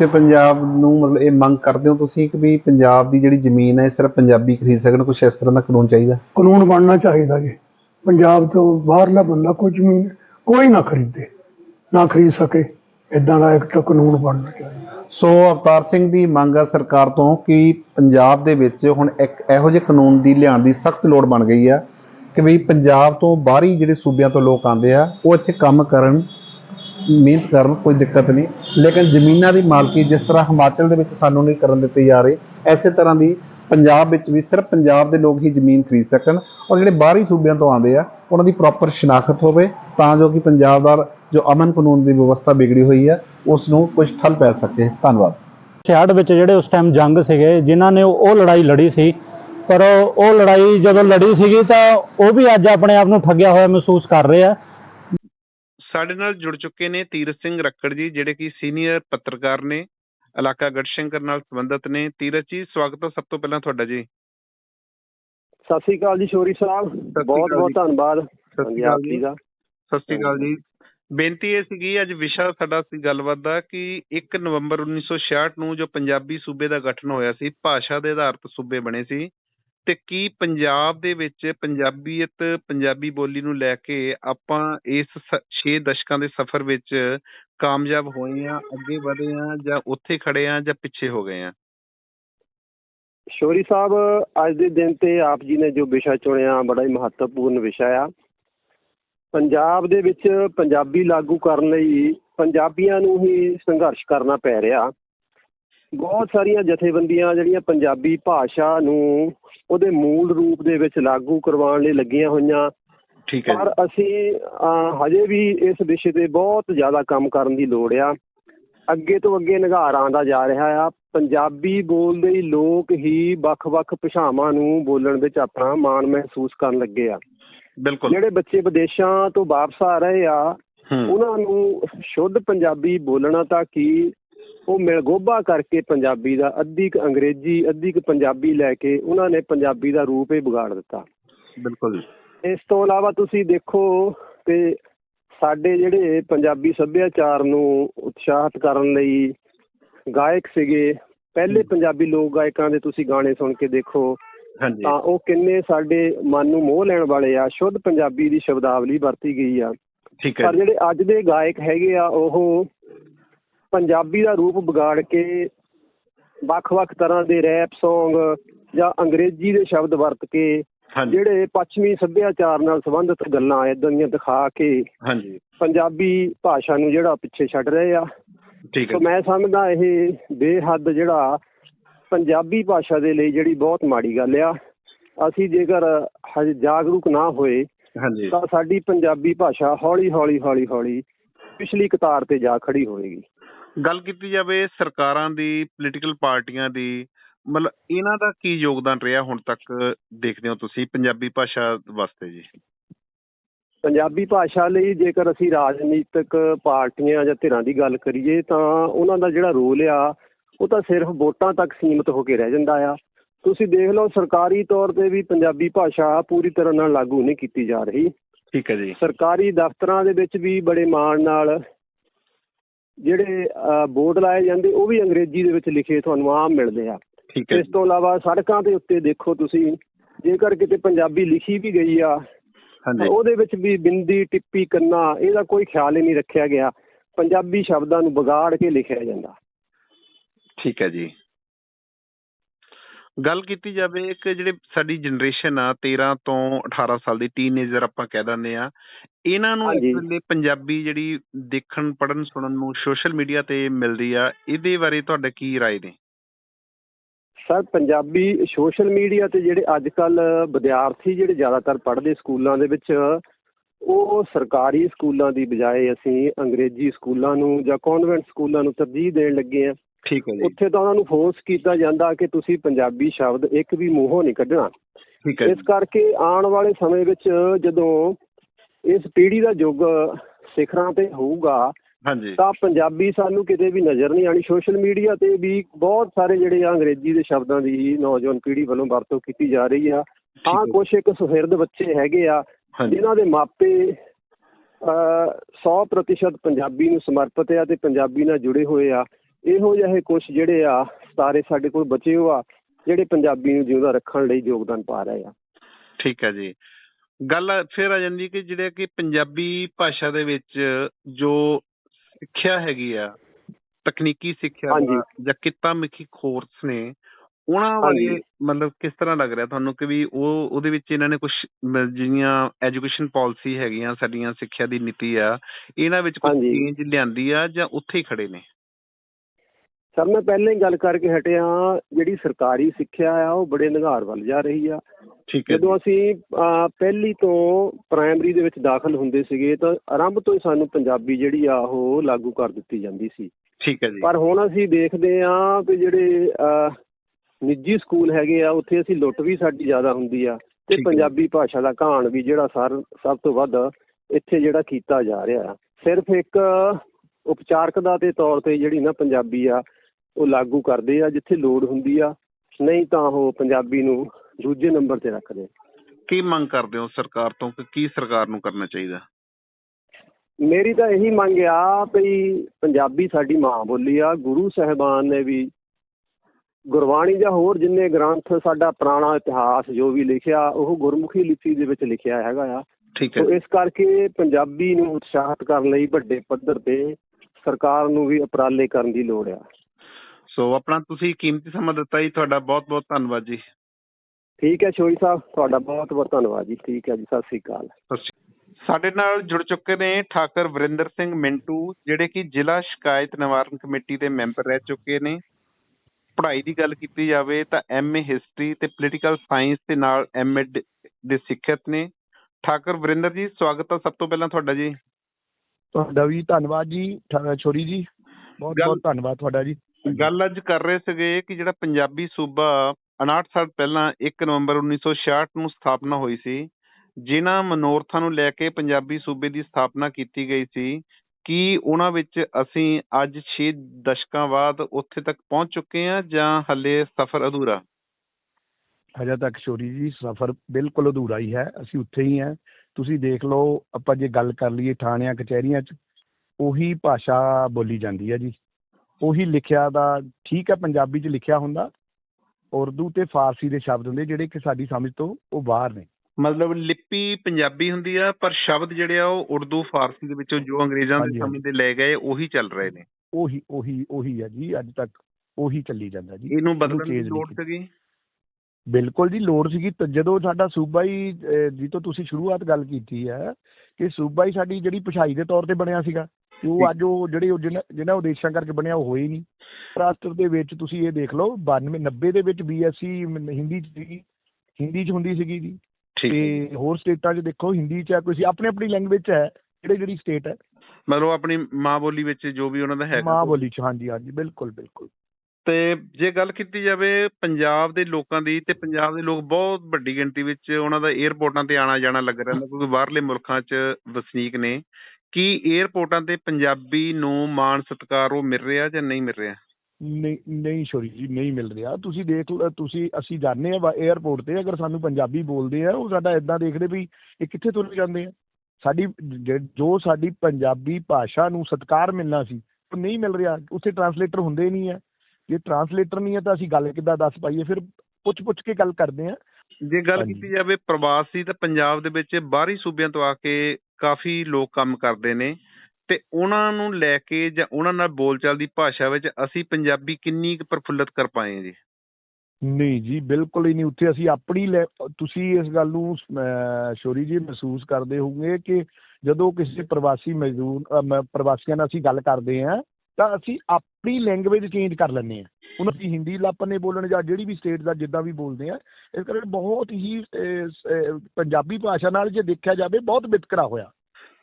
ਵਿੱਚ ਪੰਜਾਬ ਨੂੰ ਮਤਲਬ ਇਹ ਮੰਗ ਕਰਦੇ ਹੋ ਤੁਸੀਂ ਕਿ ਵੀ ਪੰਜਾਬ ਦੀ ਜਿਹੜੀ ਜ਼ਮੀਨ ਹੈ ਇਹ ਸਿਰਫ ਪੰਜਾਬੀ ਖਰੀਦ ਸਕਣ ਕੁਝ ਇਸ ਤਰ੍ਹਾਂ ਦਾ ਕਾਨੂੰਨ ਚਾਹੀਦਾ? ਕਾਨੂੰਨ ਬਣਨਾ ਚਾਹੀਦਾ ਜੀ। ਪੰਜਾਬ ਤੋਂ ਬਾਹਰਲਾ ਬੰਦਾ ਕੋਈ ਜ਼ਮੀਨ ਕੋਈ ਨਾ ਖਰੀਦੇ ਨਾ ਖਰੀਦ ਸਕੇ। ਇਦਾਂ ਦਾ ਇੱਕ ਕਾਨੂੰਨ ਬਣਨਾ ਚਾਹੀਦਾ। ਸੋ ਅਵਤਾਰ ਸਿੰਘ ਦੀ ਮੰਗ ਹੈ ਸਰਕਾਰ ਤੋਂ ਕਿ ਪੰਜਾਬ ਦੇ ਵਿੱਚ ਹੁਣ ਇੱਕ ਇਹੋ ਜਿਹੇ ਕਾਨੂੰਨ ਦੀ ਲਿਆਉਣ ਦੀ ਸਖਤ ਲੋੜ ਬਣ ਗਈ ਆ ਕਿ ਵੀ ਪੰਜਾਬ ਤੋਂ ਬਾਹਰੀ ਜਿਹੜੇ ਸੂਬਿਆਂ ਤੋਂ ਲੋਕ ਆਉਂਦੇ ਆ ਉਹ ਇੱਥੇ ਕੰਮ ਕਰਨ ਮਿਹਨਤ ਕਰਨ ਕੋਈ ਦਿੱਕਤ ਨਹੀਂ। ਲੇਕਿਨ ਜ਼ਮੀਨਾਂ ਦੀ ਮਾਲਕੀ ਜਿਸ ਤਰ੍ਹਾਂ ਹਿਮਾਚਲ ਦੇ ਵਿੱਚ ਸਾਨੂੰ ਨਹੀਂ ਕਰਨ ਦਿੱਤੀ ਜਾ ਰਹੀ, ਐਸੇ ਤਰ੍ਹਾਂ ਦੀ ਪੰਜਾਬ ਵਿੱਚ ਵੀ ਸਿਰਫ ਪੰਜਾਬ ਦੇ ਲੋਕ ਹੀ ਜ਼ਮੀਨ ਖਰੀਦ ਸਕਣ ਔਰ ਜਿਹੜੇ ਬਾਹਰੀ ਸੂਬਿਆਂ ਤੋਂ ਆਉਂਦੇ ਆ, ਉਹਨਾਂ ਦੀ ਪ੍ਰੋਪਰ ਸ਼ਨਾਖਤ ਹੋਵੇ ਤਾਂ ਜੋ ਕਿ ਪੰਜਾਬ ਦਾ ਜੋ ਅਮਨ ਕਾਨੂੰਨ ਦੀ ਵਿਵਸਥਾ ਵਿਗੜੀ ਹੋਈ ਹੈ ਉਸ ਨੂੰ ਕੁਝ ਠੱਲ ਪੈ ਸਕੇ। ਧੰਨਵਾਦ। 66 ਵਿੱਚ ਜਿਹੜੇ ਉਸ ਟਾਈਮ ਜੰਗ ਸੀਗੇ, ਜਿਨ੍ਹਾਂ ਨੇ ਉਹ ਲੜਾਈ ਲੜੀ ਸੀ, ਪਰ ਉਹ ਉਹ ਲੜਾਈ ਜਦੋਂ ਲੜੀ ਸੀਗੀ ਤਾਂ ਉਹ ਵੀ ਅੱਜ ਆਪਣੇ ਆਪ ਨੂੰ ਠੱਗਿਆ ਹੋਇਆ ਮਹਿਸੂਸ ਕਰ ਰਹੇ ਆ। ਸਾਡੇ ਨਾਲ ਜੁੜ ਚੁੱਕੇ ਨੇ ਤੀਰਥ ਸਿੰਘ ਰੱਕੜ ਜੀ ਜਿਹੜੇ ਕਿ ਸੀਨੀਅਰ ਪੱਤਰਕਾਰ ਨੇ ਇਲਾਕਾ ਗੜਸ਼ੰਕਰ ਨਾਲ ਸੰਬੰਧਿਤ ਨੇ। ਤੀਰਥ ਜੀ ਸਵਾਗਤ ਹੈ ਸਭ ਤੋਂ ਪਹਿਲਾਂ ਤੁਹਾਡਾ ਜੀ। ਸਤਿ ਸ੍ਰੀ ਅਕਾਲ ਜੀ ਸ਼ੋਰੀ ਸਾਹਿਬ। ਬਹੁਤ ਬਹੁਤ। ਧੰਨਵਾਦ। ਸਤਿ ਸ਼੍ਰੀ ਅਕਾਲ ਜੀ ਸਤਿ ਸ਼੍ਰੀ ਅਕਾਲ ਜੀ। ਬੇਨਤੀ ਇਹ ਸੀਗੀ ਅੱਜ ਵਿਸ਼ਾ ਸਾਡਾ ਸੀ ਗੱਲਬਾਤ ਦਾ ਕਿ 1 ਨਵੰਬਰ 1966 ਨੂੰ ਜੋ ਪੰਜਾਬੀ ਸੂਬੇ ਦਾ ਗਠਨ ਹੋਇਆ ਸੀ ਭਾਸ਼ਾ ਦੇ ਆਧਾਰ ਤੇ ਸੂਬੇ ਬਣੇ ਸੀ। ਤੇ ਕੀ ਪੰਜਾਬ ਦੇ ਵਿੱਚ ਪੰਜਾਬੀਅਤ, ਪੰਜਾਬੀ ਬੋਲੀ ਨੂੰ ਲੈ ਕੇ ਆਪਾਂ ਇਸ 6 ਦਸ਼ਕਾਂ ਦੇ ਸਫ਼ਰ ਵਿੱਚ ਕਾਮਯਾਬ ਹੋਏ ਆ ਅੱਗੇ ਵਧੇ ਆ ਜਾਂ ਉੱਥੇ ਖੜੇ ਆ ਜਾਂ ਪਿੱਛੇ ਹੋ ਗਏ ਆ ਸ਼ੋਰੀ ਸਾਹਿਬ, ਅੱਜ ਦੇ ਦਿਨ ਤੇ ਆਪ ਜੀ ਨੇ ਜੋ ਵਿਸ਼ਾ ਚੁਣਿਆ, ਬੜਾ ਹੀ ਮਹੱਤਵਪੂਰਨ ਵਿਸ਼ਾ ਆ। ਪੰਜਾਬ ਦੇ ਵਿੱਚ ਪੰਜਾਬੀ ਲਾਗੂ ਕਰਨ ਲਈ ਪੰਜਾਬੀਆਂ ਨੂੰ ਹੀ ਸੰਘਰਸ਼ ਕਰਨਾ ਪੈ ਰਿਹਾ। ਬਹੁਤ ਸਾਰੀਆਂ ਜਥੇਬੰਦੀਆਂ ਜਿਹੜੀਆਂ ਪੰਜਾਬੀ ਭਾਸ਼ਾ ਨੂੰ ਉਹਦੇ ਮੂਲ ਰੂਪ ਦੇ ਵਿੱਚ ਲਾਗੂ ਕਰਵਾਉਣ ਲਈ ਲੱਗੀਆਂ ਹੋਈਆਂ। ਠੀਕ ਹੈ ਪਰ ਅਸੀਂ ਹਜੇ ਵੀ ਇਸ ਵਿਸ਼ੇ ਤੇ ਬਹੁਤ ਜ਼ਿਆਦਾ ਕੰਮ ਕਰਨ ਦੀ ਲੋੜ ਆ। ਅੱਗੇ ਤੋਂ ਅੱਗੇ ਨਿਗਾਰ ਆਉਂਦਾ ਜਾ ਰਿਹਾ ਆ। ਪੰਜਾਬੀ ਬੋਲਦੇ ਹੀ ਲੋਕ ਹੀ ਵੱਖ-ਵੱਖ ਭਾਸ਼ਾਵਾਂ ਨੂੰ ਬੋਲਣ ਵਿੱਚ ਆਪਣਾ ਮਾਣ ਮਹਿਸੂਸ ਕਰਨ ਲੱਗੇ ਆ। ਬਿਲਕੁਲ। ਜਿਹੜੇ ਬੱਚੇ ਵਿਦੇਸ਼ਾਂ ਤੋਂ ਵਾਪਸ ਆ ਰਹੇ ਆ ਉਹਨਾਂ ਨੂੰ ਸ਼ੁੱਧ ਪੰਜਾਬੀ ਬੋਲਣਾ ਤਾਂ ਕੀ ਉਹ ਮਿਲਗੋਬਾ ਕਰਕੇ ਪੰਜਾਬੀ ਦਾ ਅੱਧੀ ਕੁ ਅੰਗਰੇਜ਼ੀ ਅੱਧੀ ਕੁ ਪੰਜਾਬੀ ਲੈ ਕੇ ਉਹਨਾਂ ਨੇ ਪੰਜਾਬੀ ਦਾ ਰੂਪ ਹੀ ਵਿਗਾੜ ਦਿੱਤਾ। ਬਿਲਕੁਲ ਇਸ ਤੋਂ ਇਲਾਵਾ ਤੁਸੀਂ ਦੇਖੋ ਕਿ ਸਾਡੇ ਜਿਹੜੇ ਪੰਜਾਬੀ ਸੱਭਿਆਚਾਰ ਨੂੰ ਉਤਸ਼ਾਹਿਤ ਕਰਨ ਲਈ ਗਾਇਕ ਸੀਗੇ ਪਹਿਲੇ ਪੰਜਾਬੀ ਲੋਕ ਗਾਇਕਾਂ ਦੇ ਤੁਸੀਂ ਗਾਣੇ ਸੁਣ ਕੇ ਦੇਖੋ ਹਾਂਜੀ। ਤਾਂ ਉਹ ਕਿੰਨੇ ਸਾਡੇ ਮਨ ਨੂੰ ਮੋਹ ਲੈਣ ਵਾਲੇ ਆ ਸ਼ੁੱਧ ਪੰਜਾਬੀ ਦੀ ਸ਼ਬਦਾਵਲੀ ਵਰਤੀ ਗਈ ਆ। ਠੀਕ ਹੈ ਪਰ ਜਿਹੜੇ ਅੱਜ ਦੇ ਗਾਇਕ ਹੈਗੇ ਆ ਉਹ ਪੰਜਾਬੀ ਦਾ ਰੂਪ ਵਿਗਾੜ ਕੇ ਵੱਖ-ਵੱਖ ਤਰ੍ਹਾਂ ਦੇ ਰੈਪ Song ਜਾਂ ਅੰਗਰੇਜ਼ੀ ਦੇ ਸ਼ਬਦ ਵਰਤ ਕੇ ਜਿਹੜੇ ਪੱਛਮੀ ਸੱਭਿਆਚਾਰ ਨਾਲ ਸੰਬੰਧਿਤ ਗੱਲਾਂ ਇਦਾਂ ਦੀਆਂ ਦਿਖਾ ਕੇ ਹਾਂਜੀ। ਪੰਜਾਬੀ ਭਾਸ਼ਾ ਨੂੰ ਜਿਹੜਾ ਪਿੱਛੇ ਛੱਡ ਰਹੇ ਆ। ਠੀਕ ਹੈ ਸੋ ਮੈਂ ਸਮਝਦਾ ਇਹ ਬੇਹੱਦ ਜਿਹੜਾ ਪੰਜਾਬੀ ਭਾਸ਼ਾ ਦੇ ਲਈ ਜਿਹੜੀ ਬਹੁਤ ਮਾੜੀ ਗੱਲ ਆ। ਅਸੀਂ ਜੇਕਰ ਹਜੇ ਜਾਗਰੂਕ ਨਾ ਹੋਏ ਹਾਂਜੀ। ਤਾਂ ਸਾਡੀ ਪੰਜਾਬੀ ਭਾਸ਼ਾ ਹੌਲੀ ਹੌਲੀ ਹੌਲੀ ਹੌਲੀ ਪਿਛਲੀ ਕਤਾਰ ਤੇ ਜਾ ਖੜੀ ਹੋਏਗੀ। ਗੱਲ ਕੀਤੀ ਜਾਵੇ ਸਰਕਾਰਾਂ ਦੀ ਪੋਲੀਟੀਕਲ ਪਾਰਟੀਆਂ ਦੀ ਮਤਲਬ ਇਹਨਾਂ ਦਾ ਕੀ ਯੋਗਦਾਨ ਰਿਹਾ ਹੁਣ ਤੱਕ ਦੇਖਦੇ ਹੋ ਤੁਸੀਂ ਪੰਜਾਬੀ ਭਾਸ਼ਾ ਵਾਸਤੇ ਜੀ? ਪੰਜਾਬੀ ਭਾਸ਼ਾ ਲਈ ਜੇਕਰ ਅਸੀਂ ਰਾਜਨੀਤਿਕ ਪਾਰਟੀਆਂ ਜਾਂ ਧਿਰਾਂ ਦੀ ਗੱਲ ਕਰੀਏ ਤਾਂ ਉਹਨਾਂ ਦਾ ਜਿਹੜਾ ਰੋਲ ਆ ਉਹ ਤਾਂ ਸਿਰਫ ਵੋਟਾਂ ਤੱਕ ਸੀਮਿਤ ਹੋ ਕੇ ਰਹਿ ਜਾਂਦਾ ਆ। ਤੁਸੀਂ ਦੇਖ ਲਓ ਸਰਕਾਰੀ ਤੌਰ ਤੇ ਵੀ ਪੰਜਾਬੀ ਭਾਸ਼ਾ ਪੂਰੀ ਤਰ੍ਹਾਂ ਨਾਲ ਲਾਗੂ ਨਹੀਂ ਕੀਤੀ ਜਾ ਰਹੀ। ਠੀਕ ਹੈ ਜੀ। ਸਰਕਾਰੀ ਦਫ਼ਤਰਾਂ ਦੇ ਵਿੱਚ ਵੀ ਬੜੇ ਮਾਣ ਨਾਲ ਜਿਹੜੇ ਬੋਰਡ ਲਾਏ ਜਾਂਦੇ ਉਹ ਵੀ ਅੰਗਰੇਜ਼ੀ ਦੇ ਵਿੱਚ ਲਿਖੇ ਤੁਹਾਨੂੰ ਆਮ ਮਿਲਦੇ ਆ। ਇਸ ਤੋਂ ਇਲਾਵਾ ਸੜਕਾਂ ਦੇ ਉੱਤੇ ਦੇਖੋ ਤੁਸੀਂ ਜੇਕਰ ਕਿਤੇ ਪੰਜਾਬੀ ਲਿਖੀ ਵੀ ਗਈ ਆ ਉਹਦੇ ਵਿੱਚ ਵੀ ਬਿੰਦੀ ਟਿੱਪੀ ਕੰਨਾ ਇਹਦਾ ਕੋਈ ਖਿਆਲ ਹੀ ਨਹੀਂ ਰੱਖਿਆ ਗਿਆ। ਪੰਜਾਬੀ ਸ਼ਬਦਾਂ ਨੂੰ ਵਿਗਾੜ ਕੇ ਲਿਖਿਆ ਜਾਂਦਾ। ਠੀਕ ਹੈ ਜੀ। ਗੱਲ ਕੀਤੀ ਜਾਵੇ ਇੱਕ ਜਿਹੜੇ ਸਾਡੀ ਜਨਰੇਸ਼ਨ ਆ 13 ਤੋਂ 18 ਸਾਲ ਦੀ ਟੀਨੇਜਰ ਆਪਾਂ ਕਹਿ ਦਿੰਦੇ ਆ ਇਹਨਾਂ ਨੂੰ ਇਸ। ਵੇਲੇ ਪੰਜਾਬੀ ਜਿਹੜੀ ਦੇਖਣ ਪੜਨ ਸੁਣਨ ਨੂੰ ਸੋਸ਼ਲ ਮੀਡੀਆ ਤੇ ਮਿਲਦੀ ਆ ਇਹਦੇ ਬਾਰੇ ਤੁਹਾਡਾ ਕੀ ਰਾਏ ਨੇ ਸਰ ਪੰਜਾਬੀ ਸੋਸ਼ਲ ਮੀਡੀਆ ਤੇ ਜਿਹੜੇ ਅੱਜ ਕੱਲ ਵਿਦਿਆਰਥੀ ਜਿਹੜੇ ਜ਼ਿਆਦਾਤਰ ਪੜ੍ਹਦੇ ਸਕੂਲਾਂ ਦੇ ਵਿੱਚ ਉਹ ਸਰਕਾਰੀ ਸਕੂਲਾਂ ਦੀ ਬਜਾਏ ਅਸੀਂ ਅੰਗਰੇਜ਼ੀ ਸਕੂਲਾਂ ਨੂੰ ਜਾਂ ਕਨਵੈਂਟ ਸਕੂਲਾਂ ਨੂੰ ਤਰਜੀਹ ਦੇਣ ਲੱਗੇ ਆ ਠੀਕ ਹੈ ਜੀ। ਉੱਥੇ ਤਾਂ ਉਹਨਾਂ ਨੂੰ ਫੋਰਸ ਕੀਤਾ ਜਾਂਦਾ ਕਿ ਤੁਸੀਂ ਪੰਜਾਬੀ ਸ਼ਬਦ ਇੱਕ ਵੀ ਮੂੰਹੋਂ ਨਹੀਂ ਕੱਢਣਾ। ਠੀਕ ਹੈ ਇਸ ਕਰਕੇ ਆਉਣ ਵਾਲੇ ਸਮੇਂ ਵਿੱਚ ਜਦੋਂ ਇਸ ਪੀੜ੍ਹੀ ਦਾ ਯੁੱਗ ਸਿਖਰਾਂ ਤੇ ਹੋਊਗਾ ਹਾਂਜੀ। ਤਾਂ ਪੰਜਾਬੀ ਸਾਨੂੰ ਕਿਤੇ ਵੀ ਨਜ਼ਰ ਨਹੀਂ ਆਣੀ ਸੋਸ਼ਲ ਮੀਡੀਆ ਤੇ ਵੀ ਬਹੁਤ ਸਾਰੇ ਜਿਹੜੇ ਆ ਅੰਗਰੇਜ਼ੀ ਦੇ ਸ਼ਬਦਾਂ ਦੀ ਨੌਜਵਾਨ ਪੀੜ੍ਹੀ ਵੱਲੋਂ ਵਰਤੋਂ ਕੀਤੀ ਜਾ ਰਹੀ ਆ। ਹੈ। ਕੁਝ ਇੱਕ ਸੁਹਿਰਦ ਬੱਚੇ ਹੈਗੇ ਆ ਜਿਨ੍ਹਾਂ ਦੇ ਮਾਪੇ ਅ 100% ਪੰਜਾਬੀ ਨੂੰ ਸਮਰਪਿਤ ਆ ਤੇ ਪੰਜਾਬੀ ਨਾਲ ਜੁੜੇ ਹੋਏ ਆ। ਇਹੋ ਜਿਹੇ ਕੁਝ ਜਿਹੜੇ ਆ ਸਾਰੇ ਸਾਡੇ ਕੋਲ ਬਚੇ ਹੋ ਆ ਜਿਹੜੇ ਪੰਜਾਬੀ ਨੂੰ ਜਿਉਂਦਾ ਰੱਖਣ ਲਈ ਯੋਗਦਾਨ ਪਾ ਰਹੇ ਆ ਠੀਕ ਹੈ ਜੀ ਗੱਲ ਫਿਰ ਆ ਜਾਂਦੀ ਕਿ ਜਿਹੜੇ ਕਿ ਪੰਜਾਬੀ ਭਾਸ਼ਾ ਦੇ ਵਿੱਚ ਜੋ ਸਿੱਖਿਆ ਹੈਗੀ ਆ ਤਕਨੀਕੀ ਸਿੱਖਿਆ ਜਾਂ ਕਿੱਤਾ ਮੁਖੀ ਕੋਰਸ ਨੇ ਉਹਨਾਂ। ਬਾਰੇ ਮਤਲਬ ਕਿਸ ਤਰ੍ਹਾਂ ਲੱਗ ਰਿਹਾ ਤੁਹਾਨੂੰ ਕਿ ਵੀ ਉਹ ਉਹਦੇ ਵਿੱਚ ਇਹਨਾਂ ਨੇ ਕੁਝ ਜਿਹੜੀਆਂ ਐਜੂਕੇਸ਼ਨ ਪਾਲਿਸੀ ਹੈਗੀਆਂ ਸਾਡੀਆਂ ਸਿੱਖਿਆ ਦੀ ਨੀਤੀ ਆ ਇਹਨਾਂ ਵਿੱਚ ਹਾਂਜੀ। ਚੇਂਜ ਲਿਆਂਦੀ ਆ ਜਾਂ ਉੱਥੇ ਹੀ ਖੜੇ ਨੇ ਸਰ ਮੈਂ ਪਹਿਲਾਂ ਹੀ ਗੱਲ ਕਰਕੇ ਹਟਿਆ ਜਿਹੜੀ ਸਰਕਾਰੀ ਸਿੱਖਿਆ ਆ ਉਹ ਬੜੇ ਨਿਘਾਰ ਵੱਲ ਜਾ ਰਹੀ ਆ। ਠੀਕ ਹੈ ਜਦੋਂ ਅਸੀਂ ਪਹਿਲੀ ਤੋਂ ਪ੍ਰਾਇਮਰੀ ਦੇ ਵਿੱਚ ਦਾਖਲ ਹੁੰਦੇ ਸੀਗੇ ਤਾਂ ਆਰੰਭ ਤੋਂ ਹੀ ਸਾਨੂੰ ਪੰਜਾਬੀ ਜਿਹੜੀ ਆ ਉਹ ਲਾਗੂ ਕਰ ਦਿੱਤੀ ਜਾਂਦੀ ਸੀ। ਠੀਕ ਹੈ ਜੀ। ਪਰ ਹੁਣ ਅਸੀਂ ਦੇਖਦੇ ਆ ਕਿ ਜਿਹੜੇ ਨਿੱਜੀ ਸਕੂਲ ਹੈਗੇ ਆ ਉੱਥੇ ਅਸੀਂ ਲੁੱਟ ਵੀ ਸਾਡੀ ਜ਼ਿਆਦਾ ਹੁੰਦੀ ਆ। ਤੇ। ਪੰਜਾਬੀ ਭਾਸ਼ਾ ਦਾ ਘਾਣ ਵੀ ਜਿਹੜਾ ਸਰ ਸਭ ਤੋਂ ਵੱਧ ਇੱਥੇ ਜਿਹੜਾ ਕੀਤਾ ਜਾ ਰਿਹਾ। ਸਿਰਫ ਇੱਕ ਉਪਚਾਰਕ ਦਾ ਦੇ ਤੌਰ ਤੇ ਜਿਹੜੀ ਨਾ ਪੰਜਾਬੀ ਆ ਉਹ ਲਾਗੂ ਕਰਦੇ ਆ ਜਿੱਥੇ ਲੋੜ ਹੁੰਦੀ ਆ ਨਹੀਂ ਤਾਂ ਉਹ ਪੰਜਾਬੀ ਨੂੰ ਦੂਜੇ ਨੰਬਰ ਤੇ ਰੱਖਦੇ ਕੀ ਮੰਗ ਕਰਦੇ ਹੋ ਸਰਕਾਰ ਤੋਂ ਕਿ ਕੀ ਸਰਕਾਰ ਨੂੰ ਕਰਨਾ ਚਾਹੀਦਾ? ਮੇਰੀ ਤਾਂ ਇਹੀ ਮੰਗ ਆ ਵੀ ਪੰਜਾਬੀ ਸਾਡੀ ਮਾਂ ਬੋਲੀ ਆ ਗੁਰੂ ਸਾਹਿਬਾਨ ਨੇ ਵੀ ਗੁਰਬਾਣੀ ਜਾਂ ਹੋਰ ਜਿੰਨੇ ਗ੍ਰੰਥ ਸਾਡਾ ਪੁਰਾਣਾ ਇਤਿਹਾਸ ਜੋ ਵੀ ਲਿਖਿਆ ਉਹ ਗੁਰਮੁਖੀ ਲਿਪੀ ਦੇ ਵਿੱਚ ਲਿਖਿਆ ਹੈਗਾ ਆ। ਠੀਕ ਹੈ। ਸੋ ਇਸ ਕਰਕੇ ਪੰਜਾਬੀ ਨੂੰ ਉਤਸ਼ਾਹਿਤ ਕਰਨ ਲਈ ਵੱਡੇ ਪੱਧਰ ਤੇ ਸਰਕਾਰ ਨੂੰ ਵੀ ਉਪਰਾਲੇ ਕਰਨ ਦੀ ਲੋੜ ਆ। ਸੋ ਆਪਣਾ ਤੁਸੀਂ ਕੀਮਤੀ ਸਮਾਂ ਦਿੱਤਾ ਜੀ ਤੁਹਾਡਾ ਬਹੁਤ ਬਹੁਤ ਧੰਨਵਾਦ ਜੀ। ਠੀਕ ਹੈ ਸ਼ੋਈ ਸਾਹਿਬ ਤੁਹਾਡਾ ਬਹੁਤ ਬਹੁਤ ਧੰਨਵਾਦ ਜੀ। ਠੀਕ ਹੈ ਜੀ ਸਤਿ ਸ੍ਰੀ ਅਕਾਲ। ਸ਼੍ਰੀ- ਸਾਡੇ ਨਾਲ ਜੁੜ ਚੁੱਕੇ ਨੇ ਠਾਕਰ ਵਰਿੰਦਰ ਸਿੰਘ ਮਿੰਟੂ ਜਿਹੜੇ ਕਿ ਜ਼ਿਲ੍ਹਾ ਸ਼ਿਕਾਇਤ ਨਿਵਾਰਨ ਕਮੇਟੀ ਦੇ ਮੈਂਬਰ ਰਹਿ ਚੁੱਕੇ ਨੇ। ਪੜ੍ਹਾਈ ਦੀ ਗੱਲ ਕੀਤੀ ਜਾਵੇ ਤਾਂ ਐਮਏ ਹਿਸਟਰੀ ਤੇ ਪੋਲੀਟੀਕਲ ਸਾਇੰਸ ਦੇ ਨਾਲ ਐਮਏ ਦੇ ਸਿੱਖਿਅਤ ਨੇ। ਠਾਕਰ ਵਰਿੰਦਰ ਜੀ ਸਵਾਗਤ ਹੈ ਸਭ ਤੋਂ ਪਹਿਲਾਂ ਤੁਹਾਡਾ ਜੀ। ਤੁਹਾਡਾ ਵੀ ਧੰਨਵਾਦ ਜੀ ਛੋਰੀ ਜੀ। ਬਹੁਤ ਬਹੁਤ ਧੰਨਵਾਦ ਤੁਹਾਡਾ ਜੀ। ਗੱਲ ਅੱਜ ਕਰ ਰਹੇ ਸੀਗੇ ਕਿ ਜਿਹੜਾ ਪੰਜਾਬੀ ਸੂਬਾ 59 ਸਾਲ ਪਹਿਲਾਂ 1 ਨਵੰਬਰ 1966 ਨੂੰ ਸਥਾਪਨਾ ਹੋਈ ਸੀ ਜਿਨ੍ਹਾਂ ਮਨੋਰਥਾਂ ਨੂੰ ਲੈ ਕੇ ਪੰਜਾਬੀ ਸੂਬੇ ਦੀ ਸਥਾਪਨਾ ਕੀਤੀ ਗਈ ਸੀ ਕਿ ਉਹਨਾਂ ਵਿੱਚ ਅਸੀਂ ਅੱਜ 6 ਦਸ਼ਕਾਂ ਬਾਅਦ ਉੱਥੇ ਤੱਕ ਪਹੁੰਚ ਚੁੱਕੇ ਹਾਂ ਜਾਂ ਹੱਲੇ ਸਫ਼ਰ ਅਧੂਰਾ? ਅਜੇ ਤੱਕ ਛੋਰੀ ਜੀ ਸਫ਼ਰ ਬਿਲਕੁਲ ਅਧੂਰਾ ਹੀ ਹੈ ਅਸੀਂ ਉੱਥੇ ਹੀ ਹਾਂ। ਤੁਸੀਂ ਦੇਖ ਲਓ ਆਪਾਂ ਜੇ ਗੱਲ ਕਰ ਲਈਏ ਥਾਣਿਆਂ ਕਚਹਿਰੀਆਂ 'ਚ ਉਹੀ ਭਾਸ਼ਾ ਬੋਲੀ ਜਾਂਦੀ ਹੈ ਜੀ। ਉਹੀ ਲਿਖਿਆ ਦਾ ਠੀਕ ਹੈ ਪੰਜਾਬੀ 'ਚ ਲਿਖਿਆ ਹੁੰਦਾ। ਉਰਦੂ ਤੇ ਫਾਰਸੀ ਦੇ ਸ਼ਬਦ ਹੁੰਦੇ ਜਿਹੜੇ ਕਿ ਸਾਡੀ ਸਮਝ ਤੋਂ ਉਹ ਬਾਹਰ ਨੇ। ਮਤਲਬ ਲਿਪੀ ਪੰਜਾਬੀ ਹੁੰਦੀ ਆ ਪਰ ਸ਼ਬਦ ਜਿਹੜੇ ਆ ਉਹ ਉਰਦੂ ਫਾਰਸੀ ਦੇ ਵਿੱਚੋਂ ਜੋ ਅੰਗਰੇਜ਼ਾਂ ਦੇ। ਸਮੇਂ ਦੇ ਲੈ ਗਏ ਉਹੀ ਚੱਲ ਰਹੇ ਨੇ। ਉਹੀ ਉਹੀ ਉਹੀ ਹੈ ਜੀ ਅੱਜ ਤੱਕ ਉਹੀ ਚੱਲੀ ਜਾਂਦਾ ਜੀ। ਇਹਨੂੰ ਬਦਲਣ ਦੀ ਲੋੜ। ਸੀਗੀ? ਬਿਲਕੁਲ ਜੀ ਲੋੜ ਸੀਗੀ। ਜਦੋਂ ਸਾਡਾ ਸੂਬਾ ਹੀ ਜੀ ਤੋਂ ਤੁਸੀਂ ਸ਼ੁਰੂਆਤ ਗੱਲ ਕੀਤੀ ਹੈ ਕਿ ਸੂਬਾ ਹੀ ਸਾਡੀ ਜਿਹੜੀ ਪਛਾਈ ਦੇ ਤੌਰ ਤੇ ਬਣਿਆ ਸੀਗਾ। ਉਹ ਅੱਜ ਉਹ ਜਿਹੜੇ ਉਹ ਉਦੇਸ਼ਾਂ ਕਰਕੇ ਬਣਿਆ ਉਹ ਹੋਏ ਨਹੀਂ। ਰਾਸ਼ਟਰ ਦੇ ਵਿੱਚ ਤੁਸੀਂ ਇਹ ਦੇਖ ਲਓ 92 90 ਦੇ ਵਿੱਚ ਬੀਐਸਸੀ ਹਿੰਦੀ ਚ ਸੀਗੀ। ਹਿੰਦੀ ਚ ਹੁੰਦੀ ਸੀਗੀ ਜੀ। ਹੈ ਤੇ ਹੋਰ ਸਟੇਟਾਂ 'ਚ ਦੇਖੋ ਹਿੰਦੀ ਚ ਹੈ ਕੋਈ ਆਪਣੀ ਆਪਣੀ ਲੈਂਗੁਏਜ ਚ ਹੈ ਜਿਹੜੇ ਜਿਹੜੀ ਸਟੇਟ ਹੈ। ਮਤਲਬ ਆਪਣੀ ਮਾਂ ਬੋਲੀ ਵਿੱਚ ਜੋ ਵੀ ਉਹਨਾਂ ਦਾ ਹੈਗਾ। ਮਾਂ ਬੋਲੀ ਚ ਹਾਂਜੀ ਹਾਂਜੀ ਬਿਲਕੁਲ ਬਿਲਕੁਲ। ਤੇ ਜੇ ਗੱਲ ਕੀਤੀ ਜਾਵੇ ਪੰਜਾਬ ਦੇ ਲੋਕਾਂ ਦੀ ਤੇ ਪੰਜਾਬ ਦੇ ਲੋਕ ਬਹੁਤ ਵੱਡੀ ਗਿਣਤੀ ਵਿੱਚ ਉਹਨਾਂ ਦਾ 에ਅਰਪੋਰਟਾਂ ਤੇ ਆਣਾ ਜਾਣਾ ਲੱਗ ਰਹਿੰਦਾ ਕਿਉਂਕਿ ਬਾਹਰਲੇ ਮੁਲਕਾਂ 'ਚ ਵਸਨੀਕ ਨੇ। ਕੀ 에ਅਰਪੋਰਟਾਂ ਤੇ ਪੰਜਾਬੀ ਨੂੰ ਮਾਣ ਸਤਿਕਾਰ ਉਹ ਮਿਲ ਰਿਹਾ ਜਾਂ ਨਹੀਂ ਮਿਲ ਰਿਹਾ? ਨਹੀਂ ਨਹੀਂ ਸ਼ੋਰੀ ਜੀ ਨਹੀਂ ਮਿਲ ਰਿਹਾ। ਤੁਸੀਂ ਦੇਖ ਤੁਸੀਂ ਅਸੀਂ ਜਾਂਦੇ ਆ 에ਅਰਪੋਰਟ ਤੇ ਅਗਰ ਸਾਨੂੰ ਪੰਜਾਬੀ ਬੋਲਦੇ ਆ ਉਹ ਸਾਡਾ ਇਦਾਂ ਦੇਖਦੇ ਵੀ ਇਹ ਕਿੱਥੇ ਤੁਰ ਜਾਂਦੇ ਆ। ਸਾਡੀ ਜ- ਸਾਡੀ ਪੰਜਾਬੀ ਭਾਸ਼ਾ ਨੂੰ ਸਤਿਕਾਰ ਮਿਲਣਾ ਸੀ ਉਹ ਨਹੀਂ ਮਿਲ ਰਿਹਾ। ਉੱਥੇ ਟਰਾਂਸਲੇਟਰ ਹੁੰਦੇ ਨਹੀਂ ਆ। ਜੇ ਟਰਾਂਸਲੇਟਰ ਨਹੀਂ ਹੈ ਤਾਂ ਅਸੀਂ ਗੱਲ ਕਿੱਦਾਂ ਦੱਸ ਪਾਈਏ? ਫਿਰ ਪੁੱਛ ਪੁੱਛ ਕੇ ਗੱਲ ਕਰਦੇ ਆ। ਜੇ ਗੱਲ। ਕੀਤੀ ਜਾਵੇ ਪ੍ਰਵਾਸੀ ਤਾਂ ਪੰਜਾਬ ਦੇ ਵਿੱਚ ਬਾਹਰੀ ਸੂਬਿਆਂ ਤੋਂ ਆ ਕੇ ਕਾਫੀ ਲੋਕ ਕੰਮ ਕਰਦੇ ਨੇ ਤੇ ਉਹਨਾਂ ਨੂੰ ਲੈ ਕੇ ਜਾਂ ਉਹਨਾਂ ਨਾਲ ਬੋਲਚਾਲ ਦੀ ਭਾਸ਼ਾ ਵਿੱਚ ਅਸੀਂ ਪੰਜਾਬੀ ਕਿੰਨੀ ਕੁ ਪ੍ਰਫੁੱਲਤ ਕਰ ਪਾਏ ਜੀ? ਨਹੀਂ ਜੀ ਬਿਲਕੁਲ ਹੀ ਨਹੀਂ। ਉੱਥੇ ਅਸੀਂ ਆਪਣੀ ਲੈ- ਤੁਸੀਂ ਇਸ ਗੱਲ ਨੂੰ ਅਹ, ਸ਼ੋਰੀ ਜੀ ਮਹਿਸੂਸ ਕਰਦੇ ਹੋਵੋਗੇ ਕਿ ਜਦੋਂ ਕਿਸੇ ਪ੍ਰਵਾਸੀ ਮਜ਼ਦੂਰ ਪ੍ਰਵਾਸੀਆਂ ਨਾਲ ਅਸੀਂ ਗੱਲ ਕਰਦੇ ਹਾਂ ਤਾਂ ਅਸੀਂ ਆਪਣੀ ਲੈਂਗੁਏਜ ਚੇਂਜ ਕਰ ਲੈਂਦੇ ਹਾਂ। ਹੁਣ ਅਸੀਂ ਹਿੰਦੀ ਲਾਪਨੇ ਬੋਲਣ ਜਾਂ ਜਿਹੜੀ ਵੀ ਸਟੇਟ ਦਾ ਜਿੱਦਾਂ ਵੀ ਬੋਲਦੇ ਆ ਇਸ ਕਰਕੇ ਬਹੁਤ ਹੀ ਪੰਜਾਬੀ ਭਾਸ਼ਾ ਨਾਲ ਜੇ ਦੇਖਿਆ ਜਾਵੇ ਬਹੁਤ ਵਿਤਕਰਾ ਹੋਇਆ।